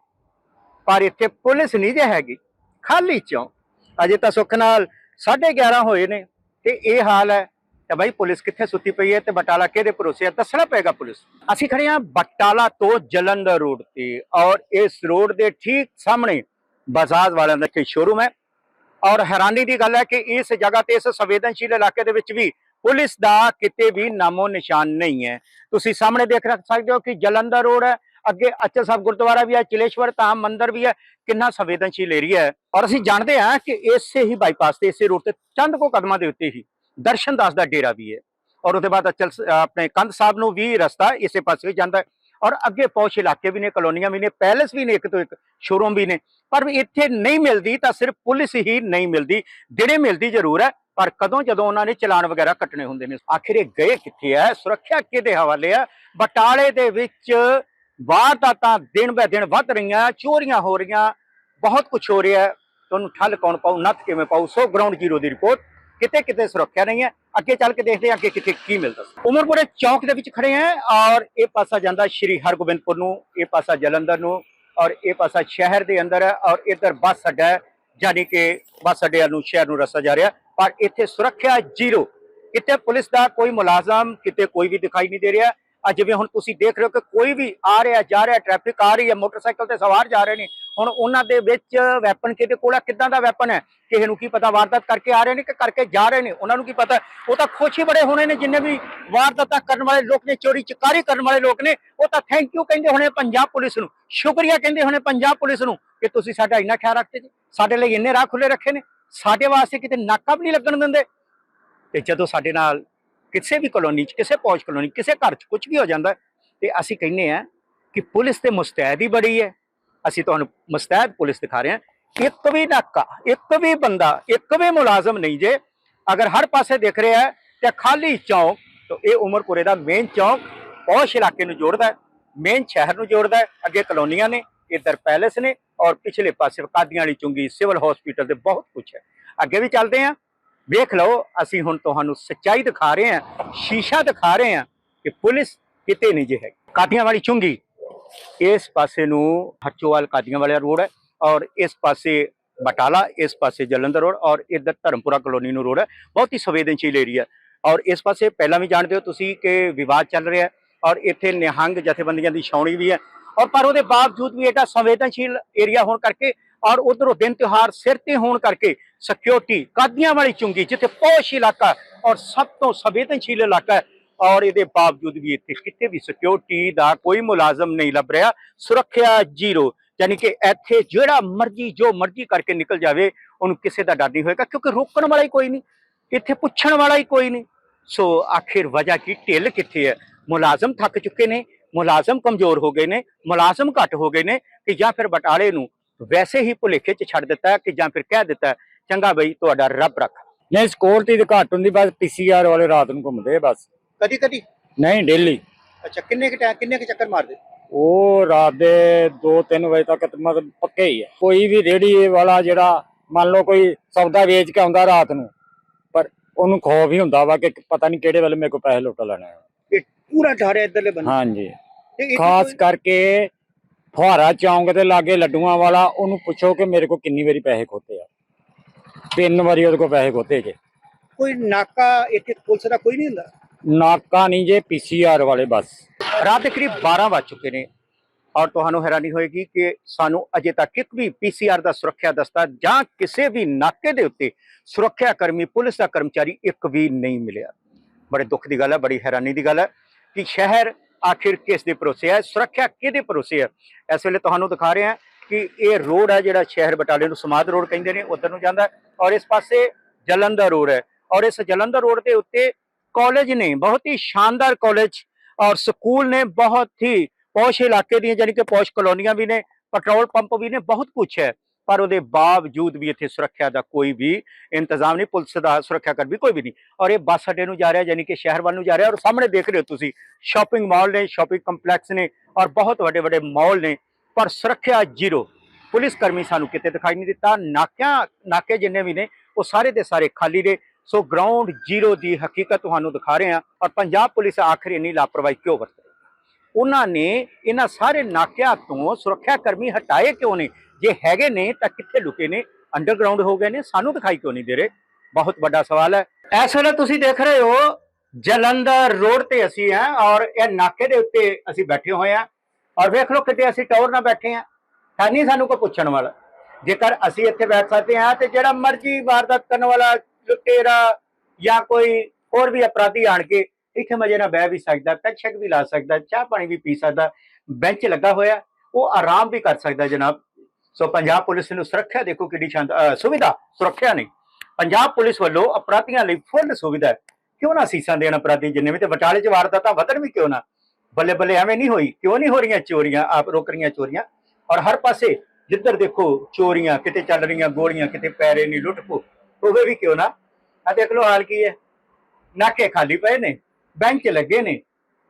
ਪਰ ਇੱਥੇ ਪੁਲਿਸ ਨਹੀਂ ਜੇ ਹੈਗੀ, ਖਾਲੀ ਚੌਂਕ। ਅਜੇ ਤਾਂ ਸੁੱਖ ਨਾਲ 11:30 ਹੋਏ ਨੇ ਤੇ ਇਹ ਹਾਲ ਹੈ ਤੇ ਭਾਈ ਪੁਲਿਸ ਕਿੱਥੇ ਸੁੱਤੀ ਪਈ ਹੈ ਤੇ ਬਟਾਲਾ ਕਿਹਦੇ ਭਰੋਸੇ ਹੈ ਦੱਸਣਾ ਪਏਗਾ ਪੁਲਿਸ। ਅਸੀਂ ਖੜੇ ਹਾਂ ਬਟਾਲਾ ਤੋਂ ਜਲੰਧਰ ਰੋਡ ਤੇ ਔਰ ਇਸ ਰੋਡ ਦੇ ਠੀਕ ਸਾਹਮਣੇ ਬਜਾਜ ਵਾਲਿਆਂ ਦਾ ਇੱਕ ਸ਼ੋਰੂਮ ਹੈ। ਔਰ ਹੈਰਾਨੀ ਦੀ ਗੱਲ ਹੈ ਕਿ ਇਸ ਜਗ੍ਹਾ ਤੇ, ਇਸ ਸੰਵੇਦਨਸ਼ੀਲ ਇਲਾਕੇ ਦੇ ਵਿੱਚ ਵੀ ਪੁਲਿਸ ਦਾ ਕਿਤੇ ਵੀ ਨਾਮੋ ਨਿਸ਼ਾਨ ਨਹੀਂ ਹੈ। ਤੁਸੀਂ ਸਾਹਮਣੇ ਦੇਖ ਰੱਖ ਸਕਦੇ ਹੋ ਕਿ ਜਲੰਧਰ ਰੋਡ ਹੈ, ਅੱਗੇ ਅਚਲ ਸਾਹਿਬ ਗੁਰਦੁਆਰਾ ਵੀ ਹੈ, ਚਿਲੇਸ਼ਵਰ ਧਾਮ ਮੰਦਿਰ ਵੀ ਹੈ। ਕਿੰਨਾ ਸੰਵੇਦਨਸ਼ੀਲ ਏਰੀਆ ਹੈ। ਔਰ ਅਸੀਂ ਜਾਣਦੇ ਹਾਂ ਕਿ ਇਸੇ ਹੀ ਬਾਈਪਾਸ ਤੇ ਇਸੇ ਰੋਡ ਤੇ ਚੰਦ ਕੋ ਕਦਮਾਂ ਦੇ ਉੱਤੇ ਹੀ ਦਰਸ਼ਨ ਦਾਸ ਦਾ ਡੇਰਾ ਵੀ ਹੈ। ਔਰ ਉਹਦੇ ਬਾਅਦ ਅਚਲ ਆਪਣੇ ਕੰਧ ਸਾਹਿਬ ਨੂੰ ਵੀ ਰਸਤਾ ਇਸੇ ਪਾਸੇ ਵੀ ਜਾਂਦਾ ਔਰ ਅੱਗੇ ਪੌਸ਼ ਇਲਾਕੇ ਵੀ ਨੇ, ਕਲੋਨੀਆਂ ਵੀ ਨੇ, ਪੈਲੇਸ ਵੀ ਨੇ, ਇੱਕ ਤੋਂ ਇੱਕ ਸ਼ੋਰੂਮ ਵੀ ਨੇ। ਪਰ ਇੱਥੇ ਨਹੀਂ ਮਿਲਦੀ ਤਾਂ ਸਿਰਫ ਪੁਲਿਸ ਹੀ ਨਹੀਂ ਮਿਲਦੀ। ਦਿਨੇ ਮਿਲਦੀ ਜ਼ਰੂਰ ਹੈ, ਪਰ ਕਦੋਂ ਜਦੋਂ ਉਹਨਾਂ ਨੇ ਚਲਾਨ ਵਗੈਰਾ ਕੱਟਣੇ ਹੁੰਦੇ ਨੇ। ਆਖਿਰ ਇਹ ਗਏ ਕਿੱਥੇ ਹੈ? ਸੁਰੱਖਿਆ ਕਿਹਦੇ ਹਵਾਲੇ ਆ ਬਟਾਲੇ ਦੇ ਵਿੱਚ ਵਾਰਦਾਤਾਂ ਦਿਨ ਬੈ ਦਿਨ ਵੱਧ ਰਹੀਆਂ, ਚੋਰੀਆਂ ਹੋ ਰਹੀਆਂ, ਬਹੁਤ ਕੁਝ ਹੋ ਰਿਹਾ ਤੁਹਾਨੂੰ ਠੱਲ ਕੌਣ ਪਾਉ ਨੱਥ ਕਿਵੇਂ ਪਾਉ ਸੋ ਗਰਾਊਂਡ ਜ਼ੀਰੋ ਦੀ ਰਿਪੋਰਟ ਕਿਤੇ ਕਿਤੇ ਸੁਰੱਖਿਆ ਨਹੀਂ ਹੈ। ਅੱਗੇ ਚੱਲ ਕੇ ਦੇਖਦੇ ਹਾਂ ਅੱਗੇ ਕਿੱਥੇ ਕੀ ਮਿਲਦਾ ਉਮਰਪੁਰੇ ਚੌਕ ਦੇ ਵਿੱਚ ਖੜੇ ਹਾਂ ਔਰ ਇਹ ਪਾਸਾ ਜਾਂਦਾ ਸ਼੍ਰੀ ਹਰਗੋਬਿੰਦਪੁਰ ਨੂੰ, ਇਹ ਪਾਸਾ ਜਲੰਧਰ ਨੂੰ ਔਰ ਇਹ ਪਾਸਾ ਸ਼ਹਿਰ ਦੇ ਅੰਦਰ ਹੈ ਔਰ ਇਧਰ ਬੱਸ ਅੱਡਾ ਹੈ, ਯਾਨੀ ਕਿ ਬੱਸ ਅੱਡੇ ਨੂੰ ਸ਼ਹਿਰ ਨੂੰ ਰਸਤਾ ਜਾ ਰਿਹਾ ਪਰ ਇੱਥੇ ਸੁਰੱਖਿਆ ਜ਼ੀਰੋ। ਕਿਤੇ ਪੁਲਿਸ ਦਾ ਕੋਈ ਮੁਲਾਜ਼ਮ ਕਿਤੇ ਕੋਈ ਵੀ ਦਿਖਾਈ ਨਹੀਂ ਦੇ ਰਿਹਾ। ਅੱਜ ਜਿਵੇਂ ਹੁਣ ਤੁਸੀਂ ਦੇਖ ਰਹੇ ਹੋ ਕਿ ਕੋਈ ਵੀ ਆ ਰਿਹਾ, ਜਾ ਰਿਹਾ ਟ੍ਰੈਫਿਕ ਆ ਰਹੀ ਹੈ, ਮੋਟਰਸਾਈਕਲ ਤੇ ਸਵਾਰ ਜਾ ਰਹੇ ਨੇ। ਹੁਣ ਉਹਨਾਂ ਦੇ ਵਿੱਚ ਵੈਪਨ ਕਿਹਦੇ ਕੋਲ ਹੈ ਕਿੱਦਾਂ ਦਾ ਵੈਪਨ ਹੈ? ਕਿਸੇ ਨੂੰ ਕੀ ਪਤਾ ਵਾਰਦਾਤ ਕਰਕੇ ਆ ਰਹੇ ਨੇ ਕਿ ਕਰਕੇ ਜਾ ਰਹੇ ਨੇ? ਉਹਨਾਂ ਨੂੰ ਕੀ ਪਤਾ? ਉਹ ਤਾਂ ਖੁਸ਼ ਹੀ ਬੜੇ ਹੋਣੇ ਨੇ ਜਿੰਨੇ ਵੀ ਵਾਰਦਾਤਾਂ ਕਰਨ ਵਾਲੇ ਲੋਕ ਨੇ ਚੋਰੀ ਚਕਾਰੀ ਕਰਨ ਵਾਲੇ ਲੋਕ ਨੇ ਉਹ ਤਾਂ ਥੈਂਕ ਯੂ ਕਹਿੰਦੇ ਹੋਣੇ ਪੰਜਾਬ ਪੁਲਿਸ ਨੂੰ। ਸ਼ੁਕਰੀਆ ਕਹਿੰਦੇ ਹੋਣੇ ਪੰਜਾਬ ਪੁਲਿਸ ਨੂੰ ਕਿ ਤੁਸੀਂ ਸਾਡਾ ਇੰਨਾ ਖਿਆਲ ਰੱਖਦੇ ਜੀ। ਸਾਡੇ ਲਈ ਇੰਨੇ ਰਾਹ ਖੁੱਲੇ ਰੱਖੇ ਨੇ। ਸਾਡੇ ਵਾਸਤੇ ਕਿਤੇ ਨਾਕਾ ਵੀ ਨਹੀਂ ਲੱਗਣ ਦਿੰਦੇ। ਤੇ ਜਦੋਂ ਸਾਡੇ ਨਾਲ ਕਿਸੇ ਵੀ ਕਲੋਨੀ 'ਚ ਕਿਸੇ ਪੌਸ਼ ਕਲੋਨੀ ਕਿਸੇ ਘਰ 'ਚ ਕੁਝ ਵੀ ਹੋ ਜਾਂਦਾ ਹੈ, ਤੇ ਅਸੀਂ ਕਹਿੰਨੇ ਆ ਕਿ ਪੁਲਿਸ ਤੇ ਮੁਸਤੈਦੀ ਬੜੀ ਹੈ। ਅਸੀਂ ਤੁਹਾਨੂੰ ਮੁਸਤੈਦ ਪੁਲਿਸ ਦਿਖਾ ਰਹੇ ਹਾਂ। ਇੱਕ ਵੀ ਨਾਕਾ, ਇੱਕ ਵੀ ਬੰਦਾ, ਇੱਕ ਵੀ ਮੁਲਾਜ਼ਮ ਨਹੀਂ ਜੇ। ਅਗਰ ਹਰ ਪਾਸੇ ਦਿਖ ਰਿਹਾ ਹੈ ਤੇ ਖਾਲੀ ਚੌਂਕ, ਤਾਂ ਇਹ ਉਮਰਪੁਰੇ ਦਾ ਮੇਨ ਚੌਂਕ ਪੌਸ਼ ਇਲਾਕੇ ਨੂੰ ਜੋੜਦਾ ਹੈ। ਮੇਨ ਸ਼ਹਿਰ ਨੂੰ ਜੋੜਦਾ ਹੈ। ਅੱਗੇ ਕਲੋਨੀਆਂ ਨੇ, ਇੱਧਰ ਪੈਲੇਸ ਨੇ ਔਰ ਪਿਛਲੇ ਪਾਸੇ ਕਾਦੀਆਂ ਵਾਲੀ ਚੁੰਗੀ ਸਿਵਲ ਹਸਪੀਟਲ ਤੇ ਬਹੁਤ ਕੁਝ ਹੈ। ਅੱਗੇ ਵੀ ਚੱਲਦੇ ਹਾਂ। ਵੇਖ ਲਓ, ਅਸੀਂ ਹੁਣ ਤੁਹਾਨੂੰ ਸੱਚਾਈ ਦਿਖਾ ਰਹੇ ਹਾਂ, ਸ਼ੀਸ਼ਾ ਦਿਖਾ ਰਹੇ ਹਾਂ ਕਿ ਪੁਲਿਸ ਕਿਤੇ ਨਹੀਂ ਜੇ ਹੈ ਕਾਦੀਆਂ ਵਾਲੀ ਚੁੰਗੀ ਇਸ ਪਾਸੇ ਨੂੰ ਹਰਚੋਵਾਲ ਕਾਦੀਆਂ ਵਾਲਾ ਰੋਡ ਹੈ ਔਰ ਇਸ ਪਾਸੇ ਬਟਾਲਾ, ਇਸ ਪਾਸੇ ਜਲੰਧਰ ਰੋਡ ਔਰ ਇੱਧਰ ਧਰਮਪੁਰਾ ਕਲੋਨੀ ਨੂੰ ਰੋਡ ਹੈ। ਬਹੁਤ ਹੀ ਸੰਵੇਦਨਸ਼ੀਲ ਏਰੀਆ ਔਰ ਇਸ ਪਾਸੇ ਪਹਿਲਾਂ ਵੀ ਜਾਣਦੇ ਹੋ ਤੁਸੀਂ ਕਿ ਵਿਵਾਦ ਚੱਲ ਰਿਹਾ ਔਰ ਇੱਥੇ ਨਿਹੰਗ ਜਥੇਬੰਦੀਆਂ ਦੀ ਛਾਉਣੀ ਵੀ ਹੈ ਔਰ ਪਰ ਉਹਦੇ ਬਾਵਜੂਦ ਵੀ ਇਹਦਾ ਸੰਵੇਦਨਸ਼ੀਲ ਏਰੀਆ ਹੋਣ ਕਰਕੇ ਔਰ ਉਧਰੋਂ ਦਿਨ ਤਿਉਹਾਰ ਸਿਰ ਤੇ ਹੋਣ ਕਰਕੇ ਸਿਕਿਉਰਿਟੀ ਕਾਦੀਆਂ ਵਾਲੀ ਚੁੰਗੀ ਜਿੱਥੇ ਪੋਸ਼ ਇਲਾਕਾ ਔਰ ਸਭ ਤੋਂ ਸੰਵੇਦਨਸ਼ੀਲ ਇਲਾਕਾ ਔਰ ਇਹਦੇ ਬਾਵਜੂਦ ਵੀ ਇੱਥੇ ਕਿਤੇ ਵੀ ਸਿਕਿਉਰਿਟੀ ਦਾ ਕੋਈ ਮੁਲਾਜ਼ਮ ਨਹੀਂ ਲੱਭ ਰਿਹਾ, ਸੁਰੱਖਿਆ ਜ਼ੀਰੋ। ਯਾਨੀ ਕਿ ਇੱਥੇ ਜਿਹੜਾ ਮਰਜ਼ੀ, ਜੋ ਮਰਜ਼ੀ ਕਰਕੇ ਨਿਕਲ ਜਾਵੇ, ਉਹਨੂੰ ਕਿਸੇ ਦਾ ਡਰ ਨਹੀਂ ਹੋਏਗਾ, ਕਿਉਂਕਿ ਰੋਕਣ ਵਾਲਾ ਹੀ ਕੋਈ ਨਹੀਂ, ਇੱਥੇ ਪੁੱਛਣ ਵਾਲਾ ਹੀ ਕੋਈ ਨਹੀਂ। ਸੋ ਆਖਿਰ ਵਜ੍ਹਾ ਕੀ? ਢਿੱਲ ਕਿੱਥੇ ਹੈ? ਮੁਲਾਜ਼ਮ ਥੱਕ ਚੁੱਕੇ ਨੇ, ਮੁਲਾਜ਼ਮ ਕਮਜ਼ੋਰ ਹੋ ਗਏ ਨੇ, ਮੁਲਾਜ਼ਮ ਘੱਟ ਹੋ ਗਏ ਨੇ ਕਿ ਜਾਂ ਫਿਰ ਬਟਾਲੇ ਨੂੰ ਵੈਸੇ ਹੀ ਭੁਲੇਖੇ 'ਚ ਛੱਡ ਦਿੱਤਾ ਕਿ ਜਾਂ ਫਿਰ ਕਹਿ ਦਿੱਤਾ, ਚੰਗਾ ਬਈ, ਤੁਹਾਡਾ ਰੱਬ ਰੱਖ। ਨਹੀਂ ਸਿਕਿਉਰਿਟੀ ਦੀ ਘੱਟ ਹੁੰਦੀ, ਬਸ ਪੀਸੀਆਰ ਵਾਲੇ ਰਾਤ ਨੂੰ ਘੁੰਮਦੇ ਬਸ। ਕਦੀ ਕਦੀ? ਨਹੀਂ ਡੇਲੀ। ਅੱਛਾ ਕਿੰਨੇ ਕੁ ਟਾਈਮ ਕਿੰਨੇ ਕੁ ਚੱਕਰ ਮਾਰਦੇ? ਉਹ ਰਾਤ ਦੇ 2-3 ਵਜੇ ਤੱਕ ਮਤਲਬ ਪੱਕੇ ਹੀ ਹੈ ਕੋਈ ਵੀ ਰੇੜੀ ਵਾਲਾ ਜਿਹੜਾ ਮੰਨ ਲਓ ਕੋਈ ਸੌਦਾ ਵੇਚ ਕੇ ਆਉਂਦਾ ਰਾਤ ਨੂੰ ਪਰ ਉਹਨੂੰ ਖੌਫ ਹੀ ਹੁੰਦਾ ਵਾ ਕਿ ਪਤਾ ਨਹੀਂ ਕਿਹੜੇ ਵੇਲੇ ਮੇਰੇ ਕੋਲ ਪੈਸੇ ਲੁੱਟ ਲੈਣੇ ਆ। ਇਹ ਪੂਰਾ ਹੈ ਇੱਧਰਲੇ ਬੰਦੇ? ਹਾਂਜੀ। ਖਾਸ ਕਰਕੇ ਫੁਹਾਰਾ ਚੌਂਕ ਦੇ ਲਾਗੇ ਲੱਡੂਆਂ ਵਾਲਾ ਉਹਨੂੰ ਪੁੱਛੋ ਕਿ ਮੇਰੇ ਕੋਲ ਕਿੰਨੀ ਵਾਰੀ ਪੈਸੇ ਖੋਤੇ ਆ। ਤਿੰਨ ਵਾਰੀ ਉਹਦੇ ਕੋਲ ਪੈਸੇ ਖੋਤੇ ਜੇ। ਕੋਈ ਨਾਕਾ ਇੱਥੇ ਪੁਲਿਸ ਦਾ ਕੋਈ ਨਹੀਂ ਹੁੰਦਾ? ਨਾਕਾ ਨਹੀਂ ਜੇ ਪੀਸੀਆਰ ਵਾਲੇ ਬੱਸ। ਰਾਤ ਦੇ ਕਰੀਬ 12 ਵੱਜ ਚੁੱਕੇ ਨੇ ਔਰ ਤੁਹਾਨੂੰ ਹੈਰਾਨੀ ਹੋਏਗੀ ਕਿ ਸਾਨੂੰ ਅਜੇ ਤੱਕ ਇੱਕ ਵੀ ਪੀਸੀਆਰ ਦਾ ਸੁਰੱਖਿਆ ਦਸਤਾ ਜਾਂ ਕਿਸੇ ਵੀ ਨਾਕੇ ਦੇ ਉੱਤੇ ਸੁਰੱਖਿਆ ਕਰਮੀ ਪੁਲਿਸ ਦਾ ਕਰਮਚਾਰੀ ਇੱਕ ਵੀ ਨਹੀਂ ਮਿਲਿਆ। ਬੜੇ ਦੁੱਖ ਦੀ ਗੱਲ ਹੈ, ਬੜੀ ਹੈਰਾਨੀ ਦੀ ਗੱਲ ਹੈ ਕਿ ਸ਼ਹਿਰ ਆਖਿਰ ਕਿਸ ਦੇ ਭਰੋਸੇ ਹੈ, ਸੁਰੱਖਿਆ ਕਿਹਦੇ ਭਰੋਸੇ ਹੈ? ਇਸ ਵੇਲੇ ਤੁਹਾਨੂੰ ਦਿਖਾ ਰਹੇ ਹਾਂ ਕਿ ਇਹ ਰੋਡ ਹੈ ਜਿਹੜਾ ਸ਼ਹਿਰ ਬਟਾਲੇ ਨੂੰ ਸਮਾਦ ਰੋਡ ਕਹਿੰਦੇ ਨੇ, ਉਧਰ ਨੂੰ ਜਾਂਦਾ ਔਰ ਇਸ ਪਾਸੇ ਜਲੰਧਰ ਰੋਡ ਹੈ ਔਰ ਇਸ ਜਲੰਧਰ ਰੋਡ ਦੇ ਉੱਤੇ ਕਾਲਜ ਨੇ, ਬਹੁਤ ਹੀ ਸ਼ਾਨਦਾਰ ਕਾਲਜ ਔਰ ਸਕੂਲ ਨੇ ਬਹੁਤ ਹੀ ਪੌਸ਼ ਇਲਾਕੇ ਦੀਆਂ ਜਾਨੀ ਕਿ ਪੌਸ਼ ਕਲੋਨੀਆਂ ਵੀ ਨੇ ਪੈਟਰੋਲ ਪੰਪ ਵੀ ਨੇ, ਬਹੁਤ ਕੁਝ ਹੈ। ਪਰ ਉਹਦੇ ਬਾਵਜੂਦ ਵੀ ਇੱਥੇ ਸੁਰੱਖਿਆ ਦਾ ਕੋਈ ਵੀ ਇੰਤਜ਼ਾਮ ਨਹੀਂ, ਪੁਲਿਸ ਦਾ ਸੁਰੱਖਿਆ ਕਰ ਵੀ ਕੋਈ ਵੀ ਨਹੀਂ। ਔਰ ਇਹ ਬੱਸ ਅੱਡੇ ਨੂੰ ਜਾ ਰਿਹਾ ਯਾਨੀ ਕਿ ਸ਼ਹਿਰ ਵੱਲ ਨੂੰ ਜਾ ਰਿਹਾ ਔਰ ਸਾਹਮਣੇ ਦੇਖ ਰਹੇ ਹੋ ਤੁਸੀਂ ਸ਼ਾਪਿੰਗ ਮਾਲ ਨੇ ਸ਼ਾਪਿੰਗ ਕੰਪਲੈਕਸ ਨੇ ਔਰ ਬਹੁਤ ਵੱਡੇ ਵੱਡੇ ਮਾਲ ਨੇ, ਪਰ ਸੁਰੱਖਿਆ ਜ਼ੀਰੋ। ਪੁਲਿਸ ਕਰਮੀ ਸਾਨੂੰ ਕਿਤੇ ਦਿਖਾਈ ਨਹੀਂ ਦਿੱਤਾ, ਨਾਕਿਆਂ, ਨਾਕੇ ਜਿੰਨੇ ਵੀ ਨੇ, ਉਹ ਸਾਰੇ ਦੇ ਸਾਰੇ ਖਾਲੀ ਨੇ। ਸੋ ਗਰਾਊਂਡ ਜ਼ੀਰੋ ਦੀ ਹਕੀਕਤ ਤੁਹਾਨੂੰ ਦਿਖਾ ਰਹੇ ਹਾਂ ਔਰ ਪੰਜਾਬ ਪੁਲਿਸ ਆਖਰ ਇੰਨੀ ਲਾਪਰਵਾਹੀ ਕਿਉਂ ਵਰਤ ਉਹਨਾਂ ਨੇ ਇਹਨਾਂ ਸਾਰੇ ਨਾਕਿਆਂ ਤੋਂ ਸੁਰੱਖਿਆ ਕਰਮੀ ਹਟਾਏ ਕਿਉਂ ਨੇ? ਜੇ ਹੈਗੇ ਨੇ ਤਾਂ ਕਿੱਥੇ ਲੁਕੇ ਨੇ? ਅੰਡਰਗਰਾਉਂਡ ਹੋ ਗਏ ਨੇ, ਸਾਨੂੰ ਦਿਖਾਈ ਕਿਉਂ ਨਹੀਂ ਦੇ ਰਹੇ? ਬਹੁਤ ਵੱਡਾ ਸਵਾਲ ਹੈ। ਇਸ ਵੇਲੇ ਤੁਸੀਂ ਦੇਖ ਰਹੇ ਹੋ ਜਲੰਧਰ ਰੋਡ ਤੇ ਅਸੀਂ ਹਾਂ ਔਰ ਇਹ ਨਾਕੇ ਦੇ ਉੱਤੇ ਅਸੀਂ ਬੈਠੇ ਹੋਏ ਹਾਂ। ਔਰ ਵੇਖ ਲਓ ਕਿਤੇ ਅਸੀਂ ਟੌਰ ਨਾਲ ਬੈਠੇ ਹਾਂ। ਤਾਂ ਨਹੀਂ ਸਾਨੂੰ ਕੋਈ ਪੁੱਛਣ ਵਾਲਾ। ਜੇਕਰ ਅਸੀਂ ਇੱਥੇ ਬੈਠ ਸਕਦੇ ਹਾਂ ਤੇ ਜਿਹੜਾ ਮਰਜ਼ੀ ਵਾਰਦਾਤ ਕਰਨ ਵਾਲਾ ਲੁਟੇਰਾ ਜਾਂ ਕੋਈ ਹੋਰ ਵੀ ਅਪਰਾਧੀ ਆਣ ਕੇ ਇੱਥੇ ਮਜੇ ਨਾਲ ਬਹਿ ਵੀ ਸਕਦਾ ਪੈਗ ਸ਼ੈਗ ਵੀ ਲਾ ਸਕਦਾ, ਚਾਹ ਪਾਣੀ ਵੀ ਪੀ ਸਕਦਾ, ਬੈਂਚ ਲੱਗਾ ਹੋਇਆ, ਉਹ ਆਰਾਮ ਵੀ ਕਰ ਸਕਦਾ ਜਨਾਬ। ਸੋ ਪੰਜਾਬ ਪੁਲਿਸ ਨੂੰ ਸੁਰੱਖਿਆ ਦੇਖੋ ਕਿੰਨੀ ਸ਼ਾਨਦਾਰ ਸੁਵਿਧਾ, ਸੁਰੱਖਿਆ ਨਹੀਂ। ਪੰਜਾਬ ਪੁਲਿਸ ਵੱਲੋਂ ਅਪਰਾਧੀਆਂ ਲਈ ਫੁੱਲ ਸੁਵਿਧਾ ਕਿਉਂ ਨਾ ਸੀਸਾਂ ਦੇਣ ਅਪਰਾਧੀ ਜਿੰਨੇ ਵੀ ਤੇ ਵਿਚਾਲੇ ਚ ਵਾਰਦਾਤਾਂ ਵਧਣ ਵੀ ਕਿਉਂ ਨਾ? ਬੱਲੇ ਬੱਲੇ ਐਵੇਂ ਨਹੀਂ ਹੋਈ। ਕਿਉਂ ਨਹੀਂ ਹੋ ਰਹੀਆਂ ਚੋਰੀਆਂ? ਆਪ ਰੋਕ ਰਹੀਆਂ ਚੋਰੀਆਂ। ਔਰ ਹਰ ਪਾਸੇ ਜਿੱਧਰ ਦੇਖੋ ਚੋਰੀਆਂ ਕਿਤੇ ਚੱਲ ਰਹੀਆਂ, ਗੋਲੀਆਂ ਕਿਤੇ ਪੈਰੇ ਨਹੀਂ ਲੁੱਟ ਪੋ ਹੋਵੇ ਵੀ ਕਿਉਂ ਨਾ? ਆ ਦੇਖ ਲਓ ਹਾਲ ਕੀ ਹੈ। ਨਾਕੇ ਖਾਲੀ ਪਏ ਨੇ ਬੈਂਕ ਲੱਗੇ ਨੇ।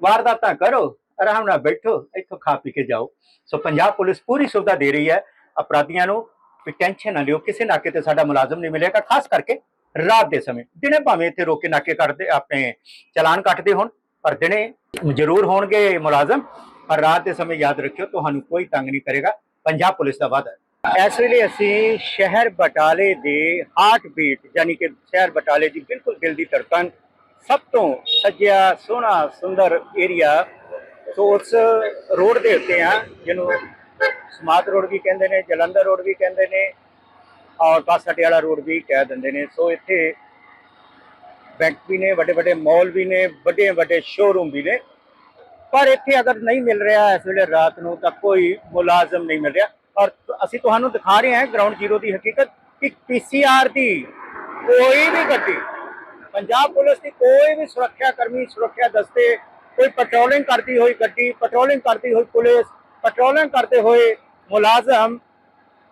ਵਾਰਦਾਤਾਂ ਕਰੋ, ਆਰਾਮ ਨਾਲ ਬੈਠੋ, ਇੱਥੋਂ ਖਾ ਪੀ ਕੇ ਜਾਓ। ਸੋ ਪੰਜਾਬ ਪੁਲਿਸ ਪੂਰੀ ਸੁਵਿਧਾ ਦੇ ਰਹੀ ਹੈ। ਅਪਰਾਧੀਆਂ ਨੂੰ ਵੀ ਟੈਨਸ਼ਨ ਨਾ ਲਿਓ, ਕਿਸੇ ਨਾਕੇ ਤੇ ਸਾਡਾ ਮੁਲਾਜ਼ਮ ਨਹੀਂ ਮਿਲੇਗਾ, ਖਾਸ ਕਰਕੇ ਰਾਤ ਦੇ ਸਮੇਂ। ਦਿਨੇ ਭਾਵੇਂ ਇੱਥੇ ਰੋਕ ਕੇ ਨਾਕੇ ਕੱਟਦੇ, ਆਪਣੇ ਚਲਾਨ ਕੱਟਦੇ ਹੋਣ, ਪਰ ਦਿਨੇ ਜ਼ਰੂਰ ਹੋਣਗੇ ਮੁਲਾਜ਼ਮ। ਪਰ ਰਾਤ ਦੇ ਸਮੇਂ ਯਾਦ ਰੱਖਿਓ, ਤੁਹਾਨੂੰ ਕੋਈ ਤੰਗ ਨਹੀਂ ਕਰੇਗਾ। ਪੰਜਾਬ ਪੁਲਿਸ ਦਾ ਵਾਅਦਾ ਇਸ ਵੇਲੇ ਅਸੀਂ ਸ਼ਹਿਰ ਬਟਾਲੇ ਦੇ ਹਾਰਟ ਬੀਟ ਯਾਨੀ ਕਿ ਸ਼ਹਿਰ ਬਟਾਲੇ ਦੀ ਬਿਲਕੁਲ ਦਿਲ ਦੀ ਧੜਕਣ, ਸਭ ਤੋਂ ਸੱਜਿਆ, ਸੋਹਣਾ, ਸੁੰਦਰ ਏਰੀਆ ਸੋ ਉਸ ਰੋਡ ਦੇ ਉੱਤੇ ਆ, ਜਿਹਨੂੰ ਸਮਾਤ ਰੋਡ ਵੀ ਕਹਿੰਦੇ ਨੇ, ਜਲੰਧਰ ਰੋਡ ਵੀ ਕਹਿੰਦੇ ਨੇ, ਔਰ ਬੱਸ ਅੱਡੇ ਵਾਲਾ ਰੋਡ ਵੀ ਕਹਿ ਦਿੰਦੇ ਨੇ। ਸੋ ਇੱਥੇ ਬੈਂਕ ਵੀ ਨੇ, ਵੱਡੇ ਵੱਡੇ ਮਾਲ ਵੀ ਨੇ, ਵੱਡੇ ਵੱਡੇ ਸ਼ੋਰੂਮ ਵੀ ਨੇ। ਪਰ ਇੱਥੇ ਅਗਰ ਨਹੀਂ ਮਿਲ ਰਿਹਾ ਇਸ ਵੇਲੇ ਰਾਤ ਨੂੰ, ਤਾਂ ਕੋਈ ਮੁਲਾਜ਼ਮ ਨਹੀਂ ਮਿਲ ਰਿਹਾ। ਔਰ ਅਸੀਂ ਤੁਹਾਨੂੰ ਦਿਖਾ ਰਹੇ ਹਾਂ ਗਰਾਊਂਡ ਜ਼ੀਰੋ ਦੀ ਹਕੀਕਤ ਕਿ ਪੀਸੀਆਰ ਦੀ ਕੋਈ ਵੀ ਗੱਡੀ, ਪੰਜਾਬ ਪੁਲਿਸ ਦੀ ਕੋਈ ਵੀ ਸੁਰੱਖਿਆ ਕਰਮੀ ਸੁਰੱਖਿਆ ਦਸਤੇ, ਕੋਈ ਪੈਟਰੋਲਿੰਗ ਕਰਦੀ ਹੋਈ ਗੱਡੀ ਪੈਟਰੋਲਿੰਗ ਕਰਦੀ ਹੋਈ ਪੁਲਿਸ ਪੈਟਰੋਲਿੰਗ ਕਰਦੇ ਹੋਏ ਮੁਲਾਜ਼ਮ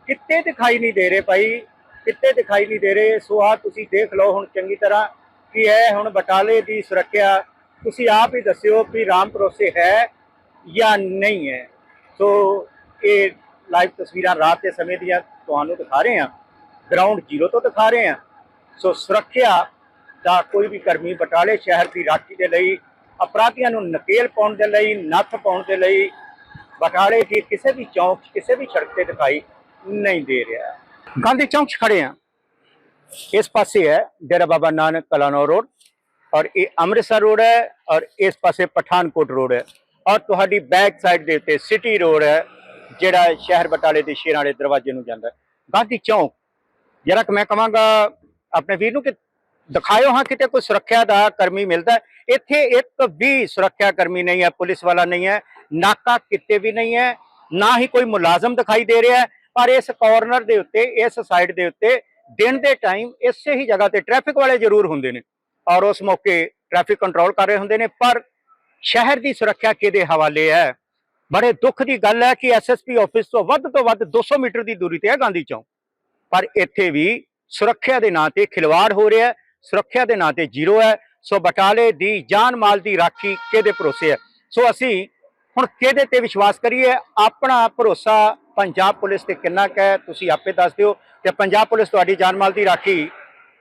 ਕਿੱਤੇ ਦਿਖਾਈ ਨਹੀਂ ਦੇ ਰਹੇ ਭਾਈ, ਕਿੱਤੇ ਦਿਖਾਈ ਨਹੀਂ ਦੇ ਰਹੇ। ਸੋ ਆ ਤੁਸੀਂ ਦੇਖ ਲਓ ਹੁਣ ਚੰਗੀ ਤਰ੍ਹਾਂ ਕਿ ਇਹ ਹੁਣ ਬਟਾਲੇ ਦੀ ਸੁਰੱਖਿਆ, ਤੁਸੀਂ ਆਪ ਹੀ ਦੱਸਿਓ ਕਿ ਰਾਮ ਭਰੋਸੇ ਹੈ ਜਾਂ ਨਹੀਂ ਹੈ। ਸੋ ਇਹ ਲਾਈਵ ਤਸਵੀਰਾਂ ਰਾਤ ਦੇ ਸਮੇਂ ਦੀਆਂ ਤੁਹਾਨੂੰ ਦਿਖਾ ਰਹੇ ਹਾਂ। ਗਰਾਊਂਡ ਜ਼ੀਰੋ ਤੋਂ ਦਿਖਾ ਰਹੇ ਹਾਂ। ਸੋ ਸੁਰੱਖਿਆ ਦਾ ਕੋਈ ਵੀ ਕਰਮੀ ਬਟਾਲੇ ਸ਼ਹਿਰ ਦੀ ਰਾਖੀ ਦੇ ਲਈ ਅਪਰਾਧੀਆਂ ਨੂੰ ਨਕੇਲ ਪਾਉਣ ਦੇ ਲਈ ਨੱਥ ਪਾਉਣ ਦੇ ਲਈ ਬਟਾਲੇ ਦੀ ਕਿਸੇ ਵੀ ਚੌਂਕ 'ਚ, ਕਿਸੇ ਵੀ ਸੜਕ ਤੇ ਦਿਖਾਈ ਨਹੀਂ ਦੇ ਰਿਹਾ। ਗਾਂਧੀ ਚੌਂਕ 'ਚ ਖੜੇ ਆ ਇਸ ਪਾਸੇ ਹੈ ਡੇਰਾ ਬਾਬਾ ਨਾਨਕ ਕਲਾਨੌਰ ਰੋਡ ਔਰ ਇਹ ਅੰਮ੍ਰਿਤਸਰ ਰੋਡ ਹੈ ਔਰ ਇਸ ਪਾਸੇ ਪਠਾਨਕੋਟ ਰੋਡ ਹੈ ਔਰ ਤੁਹਾਡੀ ਬੈਕ ਸਾਈਡ ਦੇ ਉੱਤੇ ਸਿਟੀ ਰੋਡ ਹੈ। ਜਿਹੜਾ ਸ਼ਹਿਰ ਬਟਾਲੇ ਦੇ ਸ਼ੇਰਾਂ ਵਾਲੇ ਦਰਵਾਜ਼ੇ ਨੂੰ ਜਾਂਦਾ ਗਾਂਧੀ ਚੌਂਕ, ਜਰਾ ਕਿ ਮੈਂ ਕਹਾਂਗਾ ਆਪਣੇ ਵੀਰ ਨੂੰ ਕਿ ਦਿਖਾਇਓ ਹਾਂ, ਕਿਤੇ ਕੋਈ ਸੁਰੱਖਿਆ ਦਾ ਕਰਮੀ ਮਿਲਦਾ ਇੱਥੇ ਇੱਕ ਵੀ ਸੁਰੱਖਿਆ ਕਰਮੀ ਨਹੀਂ ਹੈ, ਪੁਲਿਸ ਵਾਲਾ ਨਹੀਂ ਹੈ, ਨਾਕਾ ਕਿਤੇ ਵੀ ਨਹੀਂ ਹੈ, ਨਾ ਹੀ ਕੋਈ ਮੁਲਾਜ਼ਮ ਦਿਖਾਈ ਦੇ ਰਿਹਾ ਪਰ ਇਸ ਕਾਰਨਰ ਦੇ ਉੱਤੇ, ਇਸ ਸਾਈਡ ਦੇ ਉੱਤੇ ਦਿਨ ਦੇ ਟਾਈਮ ਇਸੇ ਹੀ ਜਗ੍ਹਾ ਤੇ ਟ੍ਰੈਫਿਕ ਵਾਲੇ ਜ਼ਰੂਰ ਹੁੰਦੇ ਨੇ ਔਰ ਉਸ ਮੌਕੇ ਟ੍ਰੈਫਿਕ ਕੰਟਰੋਲ ਕਰ ਰਹੇ ਹੁੰਦੇ ਨੇ। ਪਰ ਸ਼ਹਿਰ ਦੀ ਸੁਰੱਖਿਆ ਕਿਹਦੇ ਹਵਾਲੇ ਹੈ? ਬੜੇ ਦੁੱਖ ਦੀ ਗੱਲ ਹੈ ਕਿ ਐਸਐਸਪੀ ਆਫਿਸ ਤੋਂ ਵੱਧ ਤੋਂ ਵੱਧ 200 ਮੀਟਰ ਦੀ ਦੂਰੀ ਤੇ ਹੈ ਗਾਂਧੀ ਚੌਂਕ। ਪਰ ਇੱਥੇ ਵੀ ਸੁਰੱਖਿਆ ਦੇ ਨਾਂ ਤੇ ਖਿਲਵਾੜ ਹੋ ਰਿਹਾ ਹੈ, ਸੁਰੱਖਿਆ ਦੇ ਨਾਂ ਤੇ ਜ਼ੀਰੋ ਹੈ। ਸੋ ਬਟਾਲੇ ਦੀ ਜਾਨ ਮਾਲ ਦੀ ਰਾਖੀ ਕਿਹਦੇ ਭਰੋਸੇ ਹੈ? ਸੋ ਅਸੀਂ ਹੁਣ ਕਿਹਦੇ ਤੇ ਵਿਸ਼ਵਾਸ ਕਰੀਏ? ਆਪਣਾ ਭਰੋਸਾ ਪੰਜਾਬ ਪੁਲਿਸ ਤੇ ਕਿੰਨਾ ਕੁ ਹੈ, ਤੁਸੀਂ ਆਪੇ ਦੱਸ ਦਿਓ। ਤੇ ਪੰਜਾਬ ਪੁਲਿਸ ਤੁਹਾਡੀ ਜਾਨ ਮਾਲ ਦੀ ਰਾਖੀ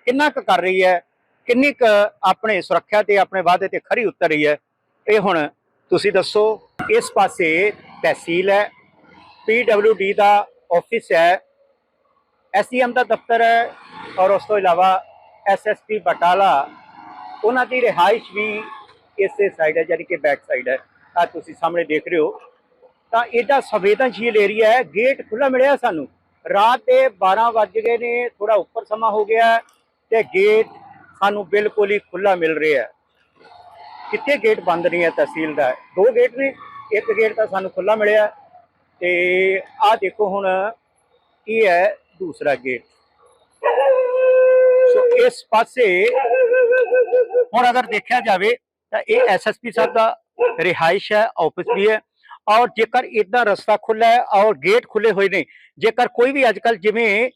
ਕਿੰਨਾ ਕੁ ਕਰ ਰਹੀ ਹੈ? ਕਿੰਨੀ ਕੁ ਆਪਣੇ ਸੁਰੱਖਿਆ ਤੇ ਆਪਣੇ ਵਾਅਦੇ ਤੇ ਖਰੀ ਉਤਰ ਰਹੀ ਹੈ? ਇਹ ਹੁਣ ਤੁਸੀਂ ਦੱਸੋ, ਇਸ ਪਾਸੇ ਤਹਿਸੀਲ ਹੈ ਪੀਡਬਲਯੂਡੀ ਦਾ ਆਫਿਸ ਹੈ ਐਸਡੀਐਮ ਦਾ ਦਫ਼ਤਰ ਹੈ, ਔਰ ਉਸ ਤੋਂ ਇਲਾਵਾ ਐਸਐਸਪੀ ਬਟਾਲਾ, ਉਹਨਾਂ ਦੀ ਰਿਹਾਇਸ਼ ਵੀ ਇਸੇ ਸਾਈਡ ਹੈ ਯਾਨੀ ਕਿ ਬੈਕ ਸਾਈਡ ਹੈ। ਆ ਤੁਸੀਂ ਸਾਹਮਣੇ ਦੇਖ ਰਹੇ ਹੋ। ਤਾਂ ਇਹਦਾ ਸੰਵੇਦਨਸ਼ੀਲ ਏਰੀਆ ਹੈ ਗੇਟ ਖੁੱਲਾ ਮਿਲਿਆ ਸਾਨੂੰ। ਰਾਤ ਦੇ 12 ਵੱਜ ਗਏ ਨੇ ਥੋੜਾ ਉੱਪਰ ਸਮਾਂ ਹੋ ਗਿਆ ਹੈ, ਤੇ ਗੇਟ ਸਾਨੂੰ ਬਿਲਕੁਲ ਹੀ ਖੁੱਲਾ ਮਿਲ ਰਿਹਾ ਹੈ। ਕਿੱਥੇ ਗੇਟ ਬੰਦ ਨਹੀਂ ਹੈ ਤਹਿਸੀਲ ਦਾ? ਦੋ ਗੇਟ ਨੇ, ਇੱਕ ਗੇਟ ਤਾਂ ਸਾਨੂੰ ਖੁੱਲਾ ਮਿਲਿਆ ਤੇ ਆਹ ਦੇਖੋ ਹੁਣ ਇਹ ਹੈ ਦੂਸਰਾ ਗੇਟ। ਸੋ ਇਸ ਪਾਸੇ ਹੁਣ ਅਗਰ ਦੇਖਿਆ ਜਾਵੇ ਤਾਂ ਇਹ ਐਸਐਸਪੀ ਸਾਹਿਬ ਦਾ ਰਿਹਾਇਸ਼ ਹੈ, ਆਫਿਸ ਵੀ ਹੈ ਔਰ ਜੇਕਰ ਇਦਾਂ ਰਸਤਾ ਖੁੱਲਾ ਹੈ ਔਰ ਗੇਟ ਖੁੱਲੇ ਹੋਏ ਨੇ, ਜੇਕਰ ਕੋਈ ਵੀ ਅੱਜਕੱਲ ਜਿਵੇਂ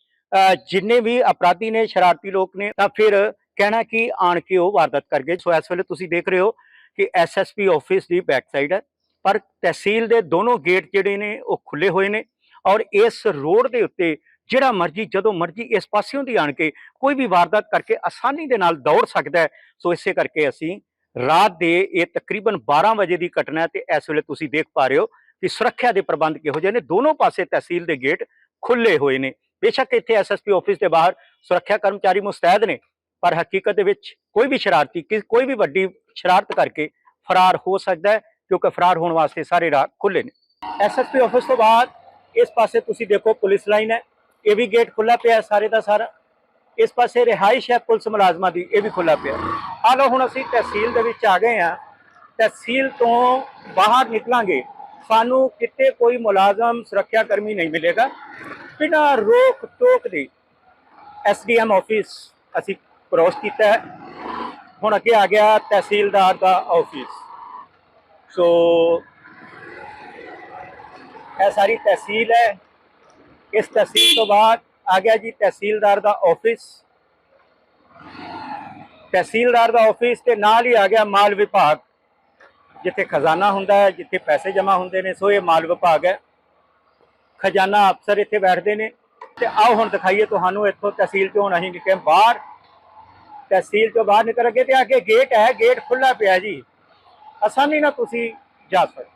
ਜਿੰਨੇ ਵੀ ਅਪਰਾਧੀ ਨੇ, ਸ਼ਰਾਰਤੀ ਲੋਕ ਨੇ ਤਾਂ ਫਿਰ ਕਹਿਣਾ ਕਿ ਆਣ ਕੇ ਉਹ ਵਾਰਦਾਤ ਕਰ ਗਏ। ਸੋ ਇਸ ਵੇਲੇ ਤੁਸੀਂ ਦੇਖ ਰਹੇ ਹੋ ਕਿ ਐਸਐਸਪੀ ਆਫਿਸ ਦੀ ਬੈਕ ਸਾਈਡ ਹੈ। ਪਰ ਤਹਿਸੀਲ ਦੇ ਦੋਨੋਂ ਗੇਟ ਜਿਹੜੇ ਨੇ, ਉਹ ਖੁੱਲੇ ਹੋਏ ਨੇ ਔਰ ਇਸ ਰੋਡ ਦੇ ਉੱਤੇ ਜਿਹੜਾ ਮਰਜ਼ੀ, ਜਦੋਂ ਮਰਜ਼ੀ ਇਸ ਪਾਸਿਓਂ ਦੀ ਆਣ ਕੇ ਕੋਈ ਵੀ ਵਾਰਦਾਤ ਕਰਕੇ ਆਸਾਨੀ ਦੇ ਨਾਲ ਦੌੜ ਸਕਦਾ ਸੋ ਇਸੇ ਕਰਕੇ ਅਸੀਂ ਰਾਤ ਦੇ ਇਹ ਤਕਰੀਬਨ 12 ਵਜੇ ਦੀ ਘਟਨਾ ਹੈ ਤੇ ਇਸ ਵੇਲੇ ਤੁਸੀਂ ਦੇਖ ਪਾ ਰਹੇ ਹੋ ਕਿ ਸੁਰੱਖਿਆ ਦੇ ਪ੍ਰਬੰਧ ਕਿਹੋ ਜਿਹੇ ਨੇ। ਦੋਨੋਂ ਪਾਸੇ ਤਹਿਸੀਲ ਦੇ ਗੇਟ ਖੁੱਲੇ ਹੋਏ ਨੇ। ਬੇਸ਼ੱਕ ਇੱਥੇ ਐਸਐਸਪੀ ਆਫਿਸ ਦੇ ਬਾਹਰ ਸੁਰੱਖਿਆ ਕਰਮਚਾਰੀ ਮੁਸਤੈਦ ਨੇ। ਪਰ ਹਕੀਕਤ ਦੇ ਵਿੱਚ ਕੋਈ ਵੀ ਸ਼ਰਾਰਤੀ ਕਿ- ਕੋਈ ਵੀ ਵੱਡੀ ਸ਼ਰਾਰਤ ਕਰਕੇ ਫਰਾਰ ਹੋ ਸਕਦਾ ਹੈ, ਕਿਉਂਕਿ ਫਰਾਰ ਹੋਣ ਵਾਸਤੇ ਸਾਰੇ ਰਾਹ ਖੁੱਲੇ ਨੇ। ਐਸਐਸਪੀ ਆਫਿਸ ਤੋਂ ਬਾਅਦ ਇਸ ਪਾਸੇ ਤੁਸੀਂ ਦੇਖੋ ਪੁਲਿਸ ਲਾਈਨ ਹੈ, ਇਹ ਵੀ ਗੇਟ ਖੁੱਲਾ ਪਿਆ ਸਾਰੇ ਦਾ ਸਾਰਾ। ਇਸ ਪਾਸੇ ਰਿਹਾਇਸ਼ ਹੈ ਪੁਲਿਸ ਮੁਲਾਜ਼ਮਾਂ ਦੀ, ਇਹ ਵੀ ਖੁੱਲਾ ਪਿਆ ਆ ਲਓ ਹੁਣ ਅਸੀਂ ਤਹਿਸੀਲ ਦੇ ਵਿੱਚ ਆ ਗਏ ਆ ਤਹਿਸੀਲ ਤੋਂ ਬਾਹਰ ਨਿਕਲਾਂਗੇ, ਸਾਨੂੰ ਕਿਤੇ ਕੋਈ ਮੁਲਾਜ਼ਮ ਸੁਰੱਖਿਆ ਕਰਮੀ ਨਹੀਂ ਮਿਲੇਗਾ। ਬਿਨਾਂ ਰੋਕ ਟੋਕ ਦੇ ਐਸਡੀਐਮ ਆਫਿਸ ਅਸੀਂ ਕ੍ਰੋਸ ਕੀਤਾ ਹੁਣ ਅੱਗੇ ਆ ਗਿਆ ਤਹਿਸੀਲਦਾਰ ਦਾ ਆਫਿਸ ਸੋ ਇਹ ਸਾਰੀ ਤਹਿਸੀਲ ਹੈ। ਇਸ ਤਹਿਸੀਲ ਤੋਂ ਬਾਅਦ ਆ ਗਿਆ ਜੀ ਤਹਿਸੀਲਦਾਰ ਦਾ ਆਫਿਸ ਤਹਿਸੀਲਦਾਰ ਦਾ ਆਫਿਸ ਤੇ ਨਾਲ ਹੀ ਆ ਗਿਆ ਮਾਲ ਵਿਭਾਗ। ਜਿੱਥੇ ਖਜ਼ਾਨਾ ਹੁੰਦਾ ਹੈ, ਜਿੱਥੇ ਪੈਸੇ ਜਮ੍ਹਾਂ ਹੁੰਦੇ ਨੇ, ਸੋ ਇਹ ਮਾਲ ਵਿਭਾਗ ਹੈ। ਖਜ਼ਾਨਾ ਅਫਸਰ ਇੱਥੇ ਬੈਠਦੇ ਨੇ। ਤੇ ਆਓ ਹੁਣ ਦਿਖਾਈਏ ਤੁਹਾਨੂੰ ਇੱਥੋਂ ਤਹਿਸੀਲ ਚੋਂ ਹੁਣ ਅਸੀਂ ਨਿਕਲੇ, ਬਾਹਰ ਤਹਿਸੀਲ ਤੋਂ ਬਾਹਰ ਨਿਕਲ ਕੇ ਤੇ ਅੱਗੇ ਗੇਟ ਹੈ ਗੇਟ ਖੁੱਲਾ ਪਿਆ ਜੀ। ਆਸਾਨੀ ਨਾਲ ਤੁਸੀਂ ਜਾ ਸਕਦੇ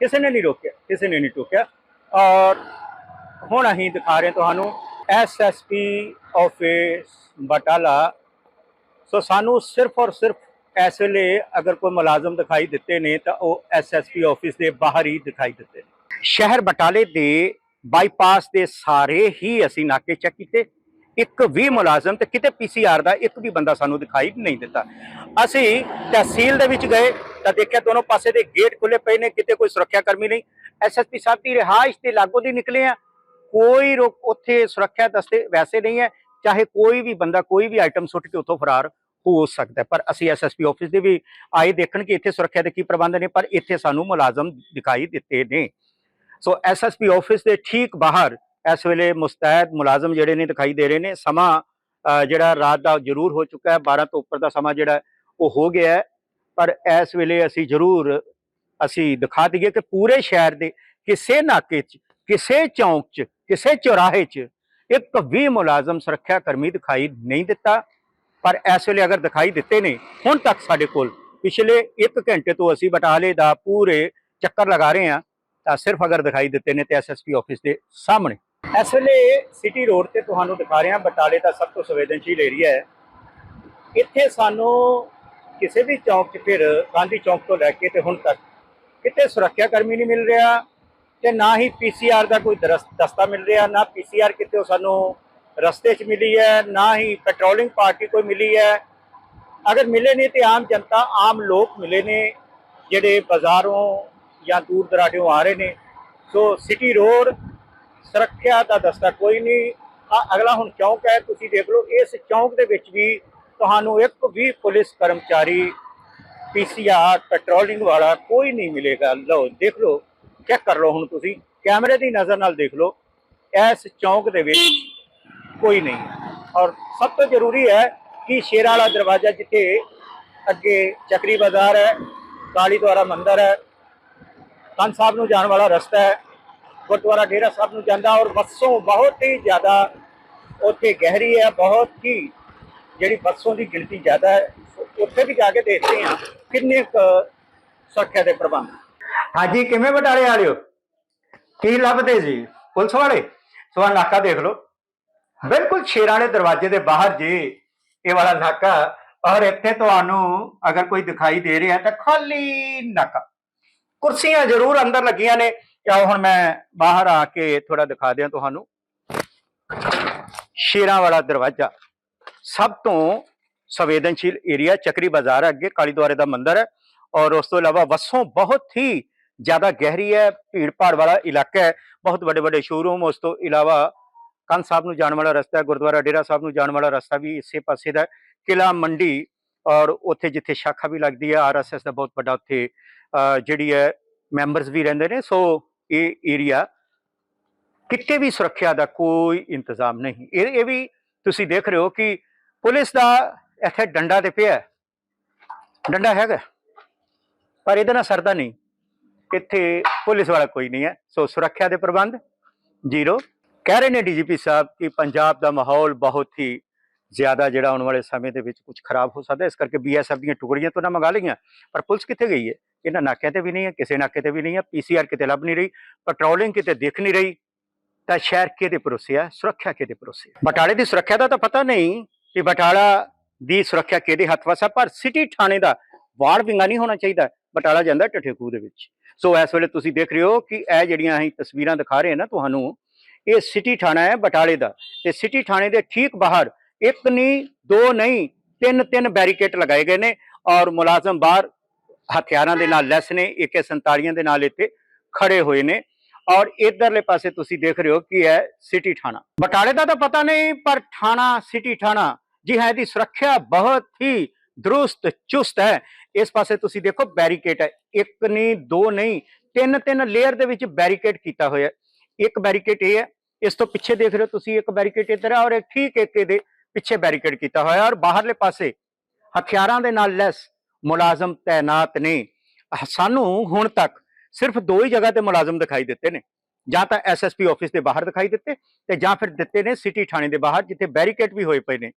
ਕਿਸੇ ਨੇ ਨਹੀਂ ਰੋਕਿਆ, ਕਿਸੇ ਨੇ ਨਹੀਂ ਟੋਕਿਆ। ਔਰ ਹੁਣ ਅਸੀਂ ਦਿਖਾ ਰਹੇ ਤੁਹਾਨੂੰ ਐਸਐਸਪੀ ਆਫਿਸ ਬਟਾਲਾ। ਸੋ ਸਾਨੂੰ ਸਿਰਫ ਔਰ ਸਿਰਫ ਇਸ ਵੇਲੇ ਅਗਰ ਕੋਈ ਮੁਲਾਜ਼ਮ ਦਿਖਾਈ ਦਿੱਤੇ ਨੇ ਤਾਂ ਉਹ ਐਸਐਸਪੀ ਆਫਿਸ ਦੇ ਬਾਹਰ ਹੀ ਦਿਖਾਈ ਦਿੱਤੇ ਨੇ। ਸ਼ਹਿਰ ਬਟਾਲੇ ਦੇ ਬਾਈਪਾਸ ਦੇ ਸਾਰੇ ਹੀ ਅਸੀਂ ਨਾਕੇ ਚੈੱਕ ਕੀਤੇ। ਇੱਕ ਵੀ ਮੁਲਾਜ਼ਮ ਤੇ ਕਿਤੇ ਪੀਸੀਆਰ ਦਾ ਇੱਕ ਵੀ ਬੰਦਾ ਸਾਨੂੰ ਦਿਖਾਈ ਨਹੀਂ ਦਿੱਤਾ। ਅਸੀਂ ਤਹਿਸੀਲ ਦੇ ਵਿੱਚ ਗਏ, ਤਾਂ ਦੇਖਿਆ ਦੋਨੋਂ ਪਾਸੇ ਦੇ ਗੇਟ ਖੁੱਲੇ ਪਏ ਨੇ, ਕਿਤੇ ਕੋਈ ਸੁਰੱਖਿਆ ਕਰਮੀ ਨਹੀਂ ਐਸਐਸਪੀ ਸਾਹਿਬ ਦੀ ਰਿਹਾਇਸ਼ ਤੇ ਲਾਗੋ ਦੀ ਨਿਕਲੇ ਆ। ਕੋਈ ਰੁਕ ਉੱਥੇ ਸੁਰੱਖਿਆ ਦਸਤੇ ਵੈਸੇ ਨਹੀਂ ਹੈ। ਚਾਹੇ ਕੋਈ ਵੀ ਬੰਦਾ, ਕੋਈ ਵੀ ਆਈਟਮ ਸੁੱਟ ਕੇ ਉੱਥੋਂ ਫਰਾਰ ਹੋ ਸਕਦਾ ਪਰ ਅਸੀਂ ਐਸਐਸਪੀ ਆਫਿਸ ਦੇ ਵੀ ਆਏ, ਦੇਖਣ ਕਿ ਇੱਥੇ ਸੁਰੱਖਿਆ ਦੇ ਕੀ ਪ੍ਰਬੰਧ ਨੇ, ਪਰ ਇੱਥੇ ਸਾਨੂੰ ਮੁਲਾਜ਼ਮ ਦਿਖਾਈ ਦਿੱਤੇ ਨੇ। ਸੋ ਐਸਐਸਪੀ ਆਫਿਸ ਦੇ ਠੀਕ ਬਾਹਰ ਇਸ ਵੇਲੇ ਮੁਸਤੈਦ ਮੁਲਾਜ਼ਮ ਜਿਹੜੇ ਨੇ ਦਿਖਾਈ ਦੇ ਰਹੇ ਨੇ। ਸਮਾਂ ਜਿਹੜਾ ਰਾਤ ਦਾ ਜ਼ਰੂਰ ਹੋ ਚੁੱਕਾ ਹੈ 12 ਤੋਂ ਉੱਪਰ ਦਾ ਸਮਾਂ ਜਿਹੜਾ ਉਹ ਹੋ ਗਿਆ ਹੈ। ਪਰ ਇਸ ਵੇਲੇ ਅਸੀਂ ਜ਼ਰੂਰ, ਅਸੀਂ ਦਿਖਾ ਦਈਏ ਕਿ ਪੂਰੇ ਸ਼ਹਿਰ ਦੇ ਕਿਸੇ ਨਾਕੇ 'ਚ, ਕਿਸੇ ਚੌਂਕ 'ਚ, ਕਿਸੇ ਚੌਰਾਹੇ 'ਚ ਇੱਕ ਵੀ ਮੁਲਾਜ਼ਮ ਸੁਰੱਖਿਆ ਕਰਮੀ ਦਿਖਾਈ ਨਹੀਂ ਦਿੱਤਾ। ਪਰ ਇਸ ਵੇਲੇ ਅਗਰ ਦਿਖਾਈ ਦਿੱਤੇ ਨੇ, ਹੁਣ ਤੱਕ ਸਾਡੇ ਕੋਲ ਪਿਛਲੇ 1 ਘੰਟੇ ਤੋਂ ਅਸੀਂ ਬਟਾਲੇ ਦਾ ਪੂਰੇ ਚੱਕਰ ਲਗਾ ਰਹੇ ਹਾਂ। ਤਾਂ ਸਿਰਫ ਅਗਰ ਦਿਖਾਈ ਦਿੱਤੇ ਨੇ ਤੇ ਐਸਐਸਪੀ ਆਫਿਸ ਦੇ ਸਾਹਮਣੇ। ਇਸ ਵੇਲੇ ਸਿਟੀ ਰੋਡ ਤੇ ਤੁਹਾਨੂੰ ਦਿਖਾ ਰਿਹਾ, ਬਟਾਲੇ ਦਾ ਸਭ ਤੋਂ ਸੰਵੇਦਨਸ਼ੀਲ ਏਰੀਆ ਹੈ। ਇੱਥੇ ਸਾਨੂੰ ਕਿਸੇ ਵੀ ਚੌਂਕ 'ਚ ਫਿਰ ਗਾਂਧੀ ਚੌਂਕ ਤੋਂ ਲੈ ਕੇ ਤੇ ਹੁਣ ਤੱਕ ਕਿਤੇ ਸੁਰੱਖਿਆ ਕਰਮੀ ਨਹੀਂ ਮਿਲ ਰਿਹਾ ਤੇ ਨਾ ਹੀ ਪੀਸੀਆਰ ਦਾ ਕੋਈ ਦਰਸ- ਦਸਤਾ ਮਿਲ ਰਿਹਾ, ਨਾ ਪੀਸੀਆਰ ਕਿਤੇ ਸਾਨੂੰ ਰਸਤੇ 'ਚ ਮਿਲੀ ਹੈ, ਨਾ ਹੀ ਪੈਟਰੋਲਿੰਗ ਪਾਰਟੀ ਕੋਈ ਮਿਲੀ ਹੈ। ਅਗਰ ਮਿਲੇ ਨੇ ਤੇ ਆਮ ਜਨਤਾ, ਆਮ ਲੋਕ ਮਿਲੇ ਨੇ, ਜਿਹੜੇ ਬਾਜ਼ਾਰੋਂ ਜਾਂ ਦੂਰ ਦਰਾਡਿਓਂ ਆ ਰਹੇ ਨੇ। ਸੋ ਸਿਟੀ ਰੋਡ ਸੁਰੱਖਿਆ ਦਾ ਦਸਤਾ ਕੋਈ ਨਹੀਂ। ਆ ਅਗਲਾ ਹੁਣ ਚੌਂਕ ਹੈ, ਤੁਸੀਂ ਦੇਖ ਲਓ, ਇਸ ਚੌਂਕ ਦੇ ਵਿੱਚ ਵੀ ਤੁਹਾਨੂੰ ਇੱਕ ਵੀ ਪੁਲਿਸ ਕਰਮਚਾਰੀ ਪੀਸੀਆਰ ਪੈਟਰੋਲਿੰਗ ਵਾਲਾ ਕੋਈ ਨਹੀਂ ਮਿਲੇਗਾ। ਲਓ, ਦੇਖ ਲਓ, ਚੈੱਕ ਕਰ ਲਓ ਹੁਣ ਤੁਸੀਂ। ਕੈਮਰੇ ਦੀ ਨਜ਼ਰ ਨਾਲ ਦੇਖ ਲਓ, ਇਸ ਚੌਂਕ ਦੇ ਵਿੱਚ ਕੋਈ ਨਹੀਂ। ਔਰ ਸਭ ਤੋਂ ਜ਼ਰੂਰੀ ਹੈ ਕਿ ਸ਼ੇਰਾਂ ਵਾਲਾ ਦਰਵਾਜ਼ਾ ਜਿੱਥੇ ਅੱਗੇ ਚੱਕਰੀ ਬਾਜ਼ਾਰ ਹੈ ਕਾਲੀ ਦੁਆਰਾ ਮੰਦਿਰ ਹੈ, ਕੰਨ ਸਾਹਿਬ ਨੂੰ ਜਾਣ ਵਾਲਾ ਰਸਤਾ ਹੈ ਗੁਰਦੁਆਰਾ ਡੇਰਾ ਸਾਹਿਬ ਨੂੰ ਜਾਂਦਾ ਔਰ ਬੱਸੋਂ ਬਹੁਤ ਹੀ ਜ਼ਿਆਦਾ ਉੱਥੇ ਗਹਿਰੀ ਹੈ, ਬਹੁਤ ਹੀ ਜਿਹੜੀ ਬੱਸੋਂ ਦੀ ਗਿਣਤੀ ਜ਼ਿਆਦਾ ਹੈ, ਉੱਥੇ ਵੀ ਜਾ ਕੇ ਦੇਖਦੇ ਹਾਂ ਕਿੰਨੇ ਸੁਰੱਖਿਆ ਦੇ ਪ੍ਰਬੰਧ। ਹਾਂਜੀ, ਕਿਵੇਂ ਬਟਾਲੇ ਵਾਲਿਓ? ਕੀ ਲੱਭਦੇ ਜੀ? ਪੁਲਿਸ ਵਾਲੇ? ਸੋ ਨਾਕਾ ਦੇਖ ਲਓ। ਬਿਲਕੁਲ ਸ਼ੇਰਾਂ ਵਾਲੇ ਦਰਵਾਜ਼ੇ ਦੇ ਬਾਹਰ ਜੀ, ਇਹ ਵਾਲਾ ਨਾਕਾ। ਔਰ ਇੱਥੇ ਤੁਹਾਨੂੰ ਅਗਰ ਕੋਈ ਦਿਖਾਈ ਦੇ ਰਿਹਾ ਤਾਂ ਖਾਲੀ ਨਾਕਾ। ਕੁਰਸੀਆਂ ਜ਼ਰੂਰ ਅੰਦਰ ਲੱਗੀਆਂ ਨੇ। ਆਓ ਹੁਣ ਮੈਂ ਬਾਹਰ ਆ ਕੇ ਥੋੜਾ ਦਿਖਾ ਦਿਆਂ ਤੁਹਾਨੂੰ ਸ਼ੇਰਾਂ ਵਾਲਾ ਦਰਵਾਜ਼ਾ ਸਭ ਤੋਂ ਸੰਵੇਦਨਸ਼ੀਲ ਏਰੀਆ ਚੱਕਰੀ ਬਾਜ਼ਾਰ ਹੈ ਅੱਗੇ, ਕਾਲੀ ਦੁਆਰੇ ਦਾ ਮੰਦਿਰ ਹੈ ਔਰ ਉਸ ਤੋਂ ਇਲਾਵਾ ਵਸੋਂ ਬਹੁਤ ਹੀ ਜ਼ਿਆਦਾ ਗਹਿਰੀ ਹੈ, ਭੀੜ ਭਾੜ ਵਾਲਾ ਇਲਾਕਾ ਹੈ, ਬਹੁਤ ਵੱਡੇ ਵੱਡੇ ਸ਼ੋਰੂਮ ਉਸ ਤੋਂ ਇਲਾਵਾ ਕੰਨ ਸਾਹਿਬ ਨੂੰ ਜਾਣ ਵਾਲਾ ਰਸਤਾ ਹੈ, ਗੁਰਦੁਆਰਾ ਡੇਰਾ ਸਾਹਿਬ ਨੂੰ ਜਾਣ ਵਾਲਾ ਰਸਤਾ ਵੀ ਇਸੇ ਪਾਸੇ ਦਾ ਹੈ। ਕਿਲਾ ਮੰਡੀ ਔਰ ਉੱਥੇ ਜਿੱਥੇ ਸ਼ਾਖਾ ਵੀ ਲੱਗਦੀ ਹੈ ਆਰਐਸਐਸ ਦਾ ਬਹੁਤ ਵੱਡਾ ਉੱਥੇ ਜਿਹੜੀ ਹੈ ਮੈਂਬਰਸ ਵੀ ਰਹਿੰਦੇ ਨੇ, ਸੋ ਇਹ ਏਰੀਆ ਕਿਤੇ ਵੀ ਸੁਰੱਖਿਆ ਦਾ ਕੋਈ ਇੰਤਜ਼ਾਮ ਨਹੀਂ। ਇਹ ਇਹ ਵੀ ਤੁਸੀਂ ਦੇਖ ਰਹੇ ਹੋ ਕਿ ਪੁਲਿਸ ਦਾ ਇੱਥੇ ਡੰਡਾ ਤੇ ਪਿਆ ਡੰਡਾ ਹੈਗਾ। ਪਰ ਇਹਦੇ ਨਾਲ ਸਰਦਾ ਨਹੀਂ। ਇੱਥੇ ਪੁਲਿਸ ਵਾਲਾ ਕੋਈ ਨਹੀਂ ਹੈ। ਸੋ ਸੁਰੱਖਿਆ ਦੇ ਪ੍ਰਬੰਧ ਜ਼ੀਰੋ। ਕਹਿ ਰਹੇ ਨੇ ਡੀਜੀਪੀ ਸਾਹਿਬ ਕਿ ਪੰਜਾਬ ਦਾ ਮਾਹੌਲ ਬਹੁਤ ਹੀ ਜ਼ਿਆਦਾ ਜਿਹੜਾ ਆਉਣ ਵਾਲੇ ਸਮੇਂ ਦੇ ਵਿੱਚ ਕੁਝ ਖਰਾਬ ਹੋ ਸਕਦਾ ਇਸ ਕਰਕੇ ਬੀਐਸਐਫ ਦੀਆਂ ਟੁਕੜੀਆਂ ਤੋਂ ਨਾ ਮੰਗਾ ਲਈਆਂ। ਪਰ ਪੁਲਿਸ ਕਿੱਥੇ ਗਈ ਹੈ? ਇਹਨਾਂ ਨਾਕਿਆਂ ਤੇ ਵੀ ਨਹੀਂ ਹੈ, ਕਿਸੇ ਨਾਕੇ ਤੇ ਵੀ ਨਹੀਂ ਹੈ ਪੀਸੀਆਰ ਕਿਤੇ ਲੱਭ ਨਹੀਂ ਰਹੀ ਪੈਟਰੋਲਿੰਗ ਕਿਤੇ ਦਿਖ ਨਹੀਂ ਰਹੀ, ਤਾਂ ਸ਼ਹਿਰ ਕਿਹਦੇ ਭਰੋਸੇ ਹੈ? ਸੁਰੱਖਿਆ ਕਿਹਦੇ ਭਰੋਸੇ ਹੈ? ਬਟਾਲੇ ਦੀ ਸੁਰੱਖਿਆ ਦਾ ਤਾਂ ਪਤਾ ਨਹੀਂ ਕਿ ਬਟਾਲਾ ਦੀ ਸੁਰੱਖਿਆ ਕਿਹਦੇ ਹੱਥ ਵਸਾ ਪਰ ਸਿਟੀ ਥਾਣੇ ਦਾ ਵਾੜ ਵਿੰਗਾ ਨਹੀਂ ਹੋਣਾ ਚਾਹੀਦਾ। ਬਟਾਲਾ ਜਾਂਦਾ ਟਠੇਕੂ ਦੇ ਵਿੱਚ। ਸੋ ਇਸ ਵੇਲੇ ਤੁਸੀਂ ਦੇਖ ਰਹੇ ਹੋ ਕਿ ਇਹ ਜਿਹੜੀਆਂ ਅਸੀਂ ਤਸਵੀਰਾਂ ਦਿਖਾ ਰਹੇ ਹਾਂ ਨਾ ਤੁਹਾਨੂੰ, ਇਹ ਸਿਟੀ ਥਾਣਾ ਹੈ ਬਟਾਲੇ ਦਾ। ਤੇ ਸਿਟੀ ਥਾਣੇ ਦੇ ਠੀਕ ਬਾਹਰ ਇੱਕ ਨਹੀਂ ਦੋ ਨਹੀਂ ਤਿੰਨ ਤਿੰਨ ਬੈਰੀਕੇਡ ਲਗਾਏ ਗਏ ਨੇ ਔਰ ਮੁਲਾਜ਼ਮ ਬਾਹਰ ਹਥਿਆਰਾਂ ਦੇ ਨਾਲ ਲੈਸ ਨੇ AK47 ਦੇ ਨਾਲ ਇੱਥੇ ਖੜੇ ਹੋਏ ਨੇ ਔਰ ਇਧਰਲੇ ਪਾਸੇ ਤੁਸੀਂ ਦੇਖ ਰਹੇ ਹੋ ਕਿ ਹੈ ਸਿਟੀ ਥਾਣਾ ਬਟਾਲੇ ਦਾ ਤਾਂ ਪਤਾ ਨਹੀਂ ਪਰ ਥਾਣਾ ਸਿਟੀ ਥਾਣਾ ਜੀ ਹੈ ਇਹਦੀ ਸੁਰੱਖਿਆ ਬਹੁਤ ਹੀ ਦਰੁਸਤ ਚੁਸਤ ਹੈ ਇਸ ਪਾਸੇ ਤੁਸੀਂ ਦੇਖੋ ਬੈਰੀਕੇਡ ਹੈ ਇੱਕ ਨਹੀਂ ਦੋ ਨਹੀਂ ਤਿੰਨ ਤਿੰਨ ਲੇਅਰ ਦੇ ਵਿੱਚ ਬੈਰੀਕੇਡ ਕੀਤਾ ਹੋਇਆ ਇੱਕ ਬੈਰੀਕੇਡ ਇਹ ਹੈ ਇਸ ਤੋਂ ਪਿੱਛੇ ਦੇਖ ਰਹੇ ਹੋ ਤੁਸੀਂ ਇੱਕ ਬੈਰੀਕੇਡ ਇੱਧਰ ਹੈ ਔਰ ਇੱਕ ਠੀਕ ਇੱਕ ਇਹਦੇ ਪਿੱਛੇ ਬੈਰੀਕੇਡ ਕੀਤਾ ਹੋਇਆ ਔਰ ਬਾਹਰਲੇ ਪਾਸੇ ਹਥਿਆਰਾਂ ਦੇ ਨਾਲ ਲੈਸ ਮੁਲਾਜ਼ਮ ਤਾਇਨਾਤ ਨੇ। ਸਾਨੂੰ ਹੁਣ ਤੱਕ ਸਿਰਫ ਦੋ ਹੀ ਜਗ੍ਹਾ ਤੇ ਮੁਲਾਜ਼ਮ ਦਿਖਾਈ ਦਿੱਤੇ ਨੇ। ਜਾਂ ਤਾਂ ਐਸਐਸਪੀ ਆਫਿਸ ਦੇ ਬਾਹਰ ਦਿਖਾਈ ਦਿੱਤੇ ਤੇ ਜਾਂ ਫਿਰ ਦਿੱਤੇ ਨੇ ਸਿਟੀ ਥਾਣੇ ਦੇ ਬਾਹਰ, ਜਿੱਥੇ ਬੈਰੀਕੇਡ ਵੀ ਹੋਏ ਪਏ ਨੇ।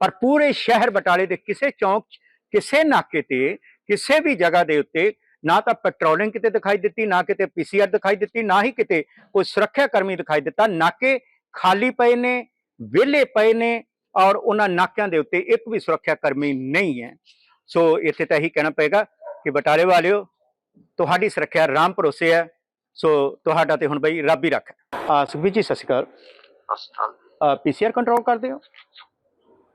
ਪਰ ਪੂਰੇ ਸ਼ਹਿਰ ਬਟਾਲੇ ਦੇ ਕਿਸੇ ਚੌਂਕ 'ਚ, ਕਿਸੇ ਨਾਕੇ ਤੇ, ਕਿਸੇ ਵੀ ਜਗ੍ਹਾ ਦੇ ਉੱਤੇ ਨਾ ਤਾਂ ਪੈਟਰੋਲਿੰਗ ਕਿਤੇ ਦਿਖਾਈ ਦਿੱਤੀ, ਨਾ ਕਿਤੇ ਪੀਸੀਆਰ ਦਿਖਾਈ ਦਿੱਤੀ, ਨਾ ਹੀ ਕਿਤੇ ਕੋਈ ਸੁਰੱਖਿਆ ਕਰਮੀ ਦਿਖਾਈ ਦਿੱਤਾ। ਨਾਕੇ ਖਾਲੀ ਪਏ ਨੇ, ਵਿਹਲੇ ਪਏ ਨੇ ਔਰ ਉਹਨਾਂ ਨਾਕਿਆਂ ਦੇ ਉੱਤੇ ਇੱਕ ਵੀ ਸੁਰੱਖਿਆ ਕਰਮੀ ਨਹੀਂ ਹੈ। ਸੋ ਇੱਥੇ ਤਾਂ ਇਹੀ ਕਹਿਣਾ ਪਏਗਾ ਕਿ ਬਟਾਲੇ ਵਾਲਿਓ ਤੁਹਾਡੀ ਸੁਰੱਖਿਆ ਰਾਮ ਭਰੋਸੇ ਹੈ। ਸੋ ਤੁਹਾਡਾ ਤੇ ਹੁਣ ਬਈ ਰੱਬ ਹੀ ਰੱਖ। ਆ ਸੁਖਬੀਰ ਜੀ ਸਤਿ ਸ਼੍ਰੀ ਅਕਾਲ। ਪੀਸੀਆਰ ਕੰਟਰੋਲ ਕਰਦੇ ਹੋ?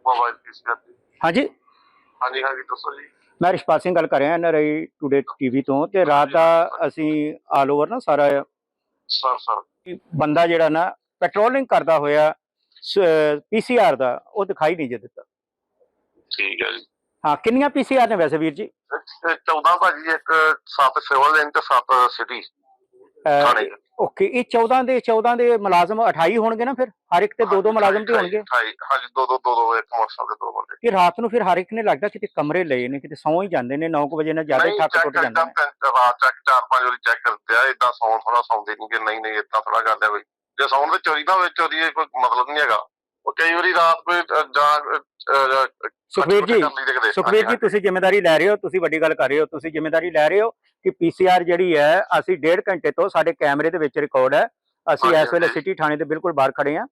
ਮੋਬਾਈਲ ਕਰਦੇ ਹਾਂਜੀ। ਹਾਂਜੀ ਹਾਂਜੀ ਦੱਸੋ ਜੀ। ਮੈਂ ਰਿਸ਼ਪਾਲ ਸਿੰਘ ਗੱਲ ਕਰ ਰਿਹਾ ਐਨਆਰਆਈ ਟੂਡੇ ਟੀਵੀ ਤੋਂ ਤੇ ਰਾਤ ਦਾ ਅਸੀਂ ਆਲ ਓਵਰ ਨਾ ਸਾਰਾ ਸਰ ਸਰ। ਬੰਦਾ ਜਿਹੜਾ ਨਾ ਪੈਟਰੋਲਿੰਗ ਕਰਦਾ ਹੋਇਆ ਪੀਸੀਆਰ ਦਾ ਉਹ ਦਿਖਾਈ ਨਹੀਂ ਜੇ ਦਿੱਤਾ। ਠੀਕ ਹੈ ਜੀ। ਹਾਂ ਕਿੰਨੀਆਂ ਪੀਸੀਆਰ ਨੇ ਵੈਸੇ ਵੀਰ ਜੀ? ਇਹ 14 ਭਾਜੀ ਇੱਕ 7 ਸਿਵਲ ਤੇ 7 ਸਿਟੀ ਓਕੇ ਇਹ 14 ਦੇ 14 ਦੇ ਮੁਲਾਜ਼ਮ 28 ਹੋਣਗੇ ਨਾ ਫਿਰ? ਹਰ ਇੱਕ ਤੇ ਦੋ ਦੋ ਮੁਲਾਜ਼ਮ ਤੇ ਹੋਣਗੇ? ਹਾਂਜੀ ਦੋ ਦੋ ਦੋ ਦੋ ਇੱਕ ਮੋਟਰਸਾਈਕਲ ਦੇ ਦੋ ਬੰਦੇ। ਕਿ ਰਾਤ ਨੂੰ ਫਿਰ ਹਰ ਇੱਕ ਨੇ ਲੱਗਦਾ ਕਿਤੇ ਕਮਰੇ ਲਏ ਨੇ ਕਿਤੇ ਸੌਂ ਹੀ ਜਾਂਦੇ ਨੇ 9 ਵਜੇ ਨਾਲ ਜ਼ਿਆਦਾ ਥੱਕ ਟੁੱਟ ਜਾਂਦੇ ਨੇ। ਰਾਤ ਚੱਕ ਚਾਰ ਪੰਜ ਵਾਰੀ ਚੈੱਕ ਕਰਦੇ ਆ ਇਦਾਂ ਸੌਣ ਥੋੜਾ ਸੌਂਦੇ ਨਹੀਂ ਕਿ ਨਹੀਂ ਨਹੀਂ ਇਦਾਂ ਥੋੜਾ ਕਰਦੇ ਆ ਬਈ। ਜੇ ਸੌਣ ਤੇ ਚੋਰੀ ਨਾ ਹੋਵੇ ਚੋਰੀ ਦਾ ਕੋਈ ਮਤਲਬ ਨਹੀਂ ਹੈਗਾ ਉਹ ਕਈ ਵਾਰੀ ਰਾਤ ਕੋਈ ਜਾਂ ਸੁਖਬੀਰ ਜੀ। ਸੁਖਬੀਰ ਜੀ ਤੁਸੀਂ ਜ਼ਿੰਮੇਵਾਰੀ ਲੈ ਰਹੇ ਹੋ ਤੁਸੀਂ ਵੱਡੀ ਗੱਲ ਕਰ ਰਹੇ ਹੋ ਤੁਸੀਂ ਜ਼ਿੰਮੇਵਾਰੀ ਲੈ ਰਹੇ ਹੋ ਕਿ ਪੀਸੀਆਰ ਜਿਹੜੀ ਹੈ ਅਸੀਂ ਡੇਢ ਘੰਟੇ ਤੋਂ ਸਾਡੇ ਕੈਮਰੇ ਦੇ ਵਿੱਚ ਰਿਕਾਰਡ ਹੈ ਅਸੀਂ ਇਸ ਵੇਲੇ। ਸਿਟੀ ਥਾਣੇ ਦੇ ਬਿਲਕੁਲ ਬਾਹਰ ਖੜੇ ਹਾਂ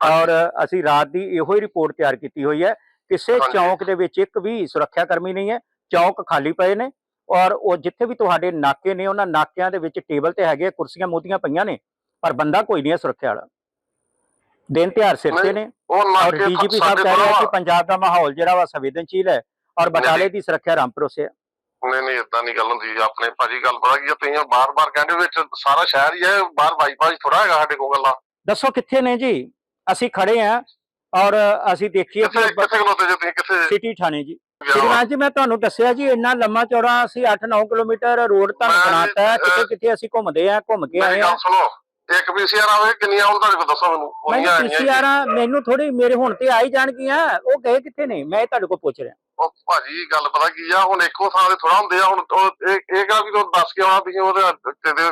ਔਰ ਅਸੀਂ ਰਾਤ ਦੀ ਇਹੋ ਹੀ ਰਿਪੋਰਟ ਤਿਆਰ ਕੀਤੀ ਹੋਈ ਹੈ ਕਿਸੇ। ਚੌਂਕ ਦੇ ਵਿੱਚ ਇੱਕ ਵੀ ਸੁਰੱਖਿਆ ਕਰਮੀ ਨਹੀਂ ਹੈ ਚੌਂਕ ਖਾਲੀ ਪਏ ਨੇ ਔਰ ਉਹ ਜਿੱਥੇ ਵੀ ਤੁਹਾਡੇ ਨਾਕੇ ਨੇ ਉਹਨਾਂ ਨਾਕਿਆਂ ਦੇ ਵਿੱਚ ਟੇਬਲ ਤੇ ਹੈਗੇ ਕੁਰਸੀਆਂ ਮੋਤੀਆਂ ਪਈਆਂ ਨੇ ਪਰ ਬੰਦਾ ਕੋਈ ਨਹੀਂ ਹੈ ਸੁਰੱਖਿਆ ਵਾਲਾ। ਦਿਨ ਤਿਉਹਾਰ ਸਿਰ ਤੇ ਨੇ। ਔਰ ਡੀਜੀਪੀ ਸਾਹਿਬ ਕਹਿ ਰਹੇ ਕਿ ਪੰਜਾਬ ਦਾ ਮਾਹੌਲ ਜਿਹੜਾ ਵਾ ਸੰਵੇਦਨਸ਼ੀਲ ਹੈ ਔਰ ਬਟਾਲੇ ਦੀ ਸੁਰੱਖਿਆ ਰਾਮਪੁਰੋਸੇ ਹੈ। ਨਹੀਂ ਨਹੀਂ ਇਦਾਂ ਨਹੀਂ ਗੱਲ ਹੁੰਦੀ। ਆਪਣੇ ਭਾਜੀ ਗੱਲ ਪਤਾ ਕੀ ਤੁਸੀਂ ਬਾਰ-ਬਾਰ ਕਹਿੰਦੇ ਵਿੱਚ ਸਾਰਾ ਸ਼ਹਿਰ ਹੀ ਹੈ ਬਾਹਰ ਬਾਈਪਾਸ ਥੋੜਾ ਹੈਗਾ ਸਾਡੇ ਕੋਲ ਗੱਲਾਂ। ਦੱਸੋ ਕਿੱਥੇ ਨੇ ਜੀ? ਅਸੀਂ ਖੜੇ ਆ ਔਰ ਅਸੀਂ ਦੇਖੀਏ ਕਿੱਥੇ ਕਿ ਕਿੱਥੇ ਖਲੋਤੇ ਜੇ ਤੁਸੀਂ? ਕਿੱਥੇ? ਸਿਟੀ ਥਾਣੇ ਜੀ? ਸ਼੍ਰੀਮਾਨ ਜੀ ਮੈਂ ਤੁਹਾਨੂੰ ਦੱਸਿਆ ਜੀ ਇੰਨਾ ਲੰਮਾ ਚੌੜਾ ਅਸੀਂ 8-9 ਕਿਲੋਮੀਟਰ ਰੋਡ ਤਾਂ ਮੈਂ, ਬਣਾਤਾ ਅਹ, ਕਿਤੇ ਅਸੀਂ ਘੁੰਮਦੇ ਆ ਘੁੰਮ ਕੇ ਆਏ ਆ ਸੁਣੋ। ਇੱਕ ਪੀਸੀਆਰ ਆਵੇ ਕਿੰਨੀਆਂ ਹੁਣ ਤੁਹਾਡੇ ਕੋਲ ਦੱਸੋ ਮੈਨੂੰ ਉਹਨੀਆਂ ਆਈਆਂ ਜੀ। ਪੀਸੀਆਰ ਮੈਨੂੰ ਥੋੜੀ ਮੇਰੇ ਹੁਣ ਤੇ ਆਈ ਜਾਣਗੀਆਂ ਉਹ ਗਏ ਕਿੱਥੇ ਨੇ ਮੈਂ ਤੁਹਾਡੇ ਕੋਲ ਪੁੱਛ ਰਿਹਾ ਉਹ ਭਾਜੀ ਗੱਲ ਪਤਾ ਕੀ ਆ ਹੁਣ ਇੱਕੋ ਥਾਂ ਤੇ ਥੋੜਾ ਹੁੰਦੇ ਆ ਹੁਣ ਉਹ ਇਹ ਇਹ ਕਿਹੜਾ ਵੀ ਤੁਹਾਨੂੰ ਦੱਸ ਕੇ ਆਉਣਾ ਤੁਸੀਂ ਉਹਦੇ ਕਿਤੇ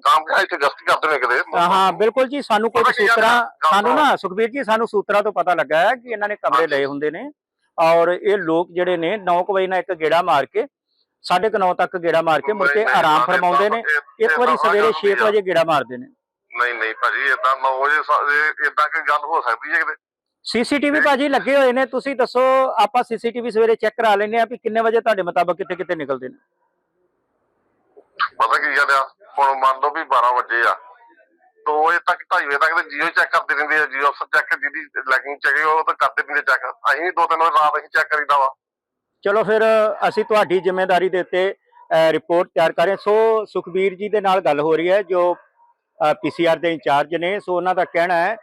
ਗਾਮ ਕਾ ਇੱਥੇ ਗਸਤੀ ਕਰਦੇ ਨੇ ਕਿਤੇ ਤਾਂ ਹਾਂ ਬਿਲਕੁਲ ਜੀ ਸਾਨੂੰ ਕੋਈ ਪਤਾ ਕੀ ਗੱਲ ਸੂਤਰਾ ਹੈ? ਸਾਨੂੰ ਨਾ ਸੁਖਬੀਰ ਜੀ ਸਾਨੂੰ ਸੂਤਰਾ ਤੋਂ ਪਤਾ ਲੱਗਾ ਹੈ ਕਿ ਇਹਨਾਂ ਨੇ ਕਮਰੇ। ਲਏ ਹੁੰਦੇ ਨੇ ਔਰ ਇਹ ਲੋਕ ਜਿਹੜੇ ਨੇ 9 ਵਜੇ ਨਾਲ ਇੱਕ ਗੇੜਾ ਮਾਰ ਕੇ 9:30 ਤੱਕ ਗੇੜਾ ਮਾਰ ਕੇ ਮੁੜ ਕੇ ਆਰਾਮ ਫਰਮਾਉਂਦੇ ਨੇ। ਇੱਕ ਵਾਰੀ ਸਵੇਰੇ ਗੱਲ 6 ਹੁੰਦੀ ਆ। ਵਜੇ ਗੇੜਾ ਮਾਰਦੇ ਨੇ। ਨਹੀਂ ਨਹੀਂ ਭਾਜੀ ਇਦਾਂ 9 ਵਜੇ ਇਦਾਂ ਕੋਈ ਗੱਲ ਹੋ ਸਕਦੀ ਹੈ ਕਿਤੇ? ਸੀਸੀਟੀਵੀ ਭਾਜੀ ਲੱਗੇ ਹੋਏ ਨੇ। ਤੁਸੀਂ ਦੱਸੋ ਆਪਾਂ ਸੀਸੀਟੀਵੀ ਸਵੇਰੇ ਚੈੱਕ ਕਰਾ ਲੈਂਦੇ ਆ ਵੀ ਕਿੰਨੇ ਵਜੇ ਤੁਹਾਡੇ ਮੁਤਾਬਕ ਕਿੱਥੇ ਕਿੱਥੇ ਨਿਕਲਦੇ ਨੇ। ਪਤਾ ਕੀ ਗੱਲ ਆ? ਹੁਣ ਮੰਨ ਲਓ ਵੀ 12 ਵਜੇ ਆ। 2 ਵਜੇ ਤੱਕ 2:30 ਵਜੇ ਤੱਕ ਤੇ ਜੀਓ ਚੈੱਕ ਕਰਦੇ ਰਹਿੰਦੇ ਆ। ਜੀਓ ਅਫਸਰ ਚੈੱਕ ਜਿਹਦੀ ਲੈਕਿੰਗ ਚੈੱਕ ਉਹ ਤਾਂ ਕਰਦੇ ਰਹਿੰਦੇ ਚੈੱਕ। ਅਸੀਂ ਵੀ ਦੋ ਤਿੰਨ ਵਜੇ ਰਾਤ ਅਸੀਂ ਚੈੱਕ ਕਰੀਦਾ ਵਾ। ਚਲੋ ਫਿਰ ਅਸੀਂ ਤੁਹਾਡੀ ਜ਼ਿੰਮੇਵਾਰੀ ਦੇ ਉੱਤੇ ਰਿਪੋਰਟ ਤਿਆਰ ਕਰ ਰਹੇ ਸੋ ਸੁਖਬੀਰ ਜੀ ਦੇ ਨਾਲ ਗੱਲ ਹੋ ਰਹੀ ਹੈ, ਜੋ ਪੀਸੀਆਰ ਦੇ ਇੰਚਾਰਜ ਨੇ। ਸੋ ਉਹਨਾਂ ਦਾ ਕਹਿਣਾ ਹੈ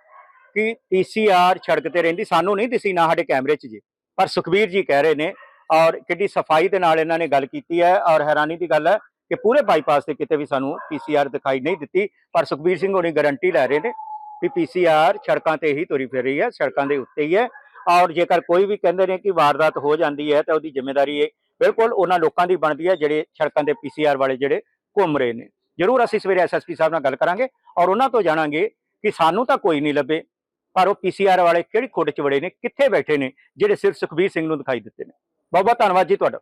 ਕਿ ਪੀਸੀਆਰ ਸੜਕ ਤੇ ਰਹਿੰਦੀ, ਸਾਨੂੰ ਨਹੀਂ ਦਿਸੀ ਨਾ ਸਾਡੇ ਕੈਮਰੇ 'ਚ ਜੀ। ਪਰ ਸੁਖਬੀਰ ਜੀ ਕਹਿ ਰਹੇ ਨੇ ਔਰ ਕਿੱਡੀ ਸਫ਼ਾਈ ਦੇ ਨਾਲ ਇਹਨਾਂ ਨੇ ਗੱਲ ਕੀਤੀ ਹੈ ਔਰ ਹੈਰਾਨੀ ਦੀ ਗੱਲ ਹੈ ਕਿ ਪੂਰੇ ਬਾਈਪਾਸ ਤੇ ਕਿਤੇ ਵੀ ਸਾਨੂੰ ਪੀਸੀਆਰ ਦਿਖਾਈ ਨਹੀਂ ਦਿੱਤੀ। ਪਰ ਸੁਖਬੀਰ ਸਿੰਘ ਹੋਣੀ ਗਾਰੰਟੀ ਲੈ ਰਹੇ ਨੇ ਵੀ ਪੀਸੀਆਰ ਸੜਕਾਂ ਤੇ ਹੀ ਤੁਰੀ ਫਿਰ ਰਹੀ ਹੈ, ਸੜਕਾਂ ਦੇ ਉੱਤੇ ਹੀ ਹੈ। ਔਰ ਜੇਕਰ ਕੋਈ ਵੀ ਕਹਿੰਦੇ ਨੇ ਕਿ ਵਾਰਦਾਤ ਹੋ ਜਾਂਦੀ ਹੈ ਤਾਂ ਉਹਦੀ ਜ਼ਿੰਮੇਵਾਰੀ ਇਹ ਬਿਲਕੁਲ ਉਹਨਾਂ ਲੋਕਾਂ ਦੀ ਬਣਦੀ ਹੈ ਜਿਹੜੇ ਸੜਕਾਂ ਦੇ ਪੀਸੀਆਰ ਵਾਲੇ ਜਿਹੜੇ ਘੁੰਮ ਰਹੇ ਨੇ। ਜ਼ਰੂਰ ਅਸੀਂ ਸਵੇਰੇ ਐਸਐਸਪੀ ਸਾਹਿਬ ਨਾਲ ਗੱਲ ਕਰਾਂਗੇ ਔਰ ਉਹਨਾਂ ਤੋਂ ਜਾਣਾਂਗੇ ਕਿ ਸਾਨੂੰ ਤਾਂ ਕੋਈ ਨਹੀਂ ਲੱਭੇ, ਪਰ ਉਹ ਪੀਸੀਆਰ ਵਾਲੇ ਕਿਹੜੀ ਖੁੱਡ ਚ ਵੜੇ ਨੇ, ਕਿੱਥੇ ਬੈਠੇ ਨੇ, ਜਿਹੜੇ ਸਿਰਫ ਸੁਖਬੀਰ ਸਿੰਘ ਨੂੰ ਦਿਖਾਈ ਦਿੱਤੇ ਨੇ। ਬਹੁਤ ਬਹੁਤ ਧੰਨਵਾਦ ਜੀ ਤੁਹਾਡਾ।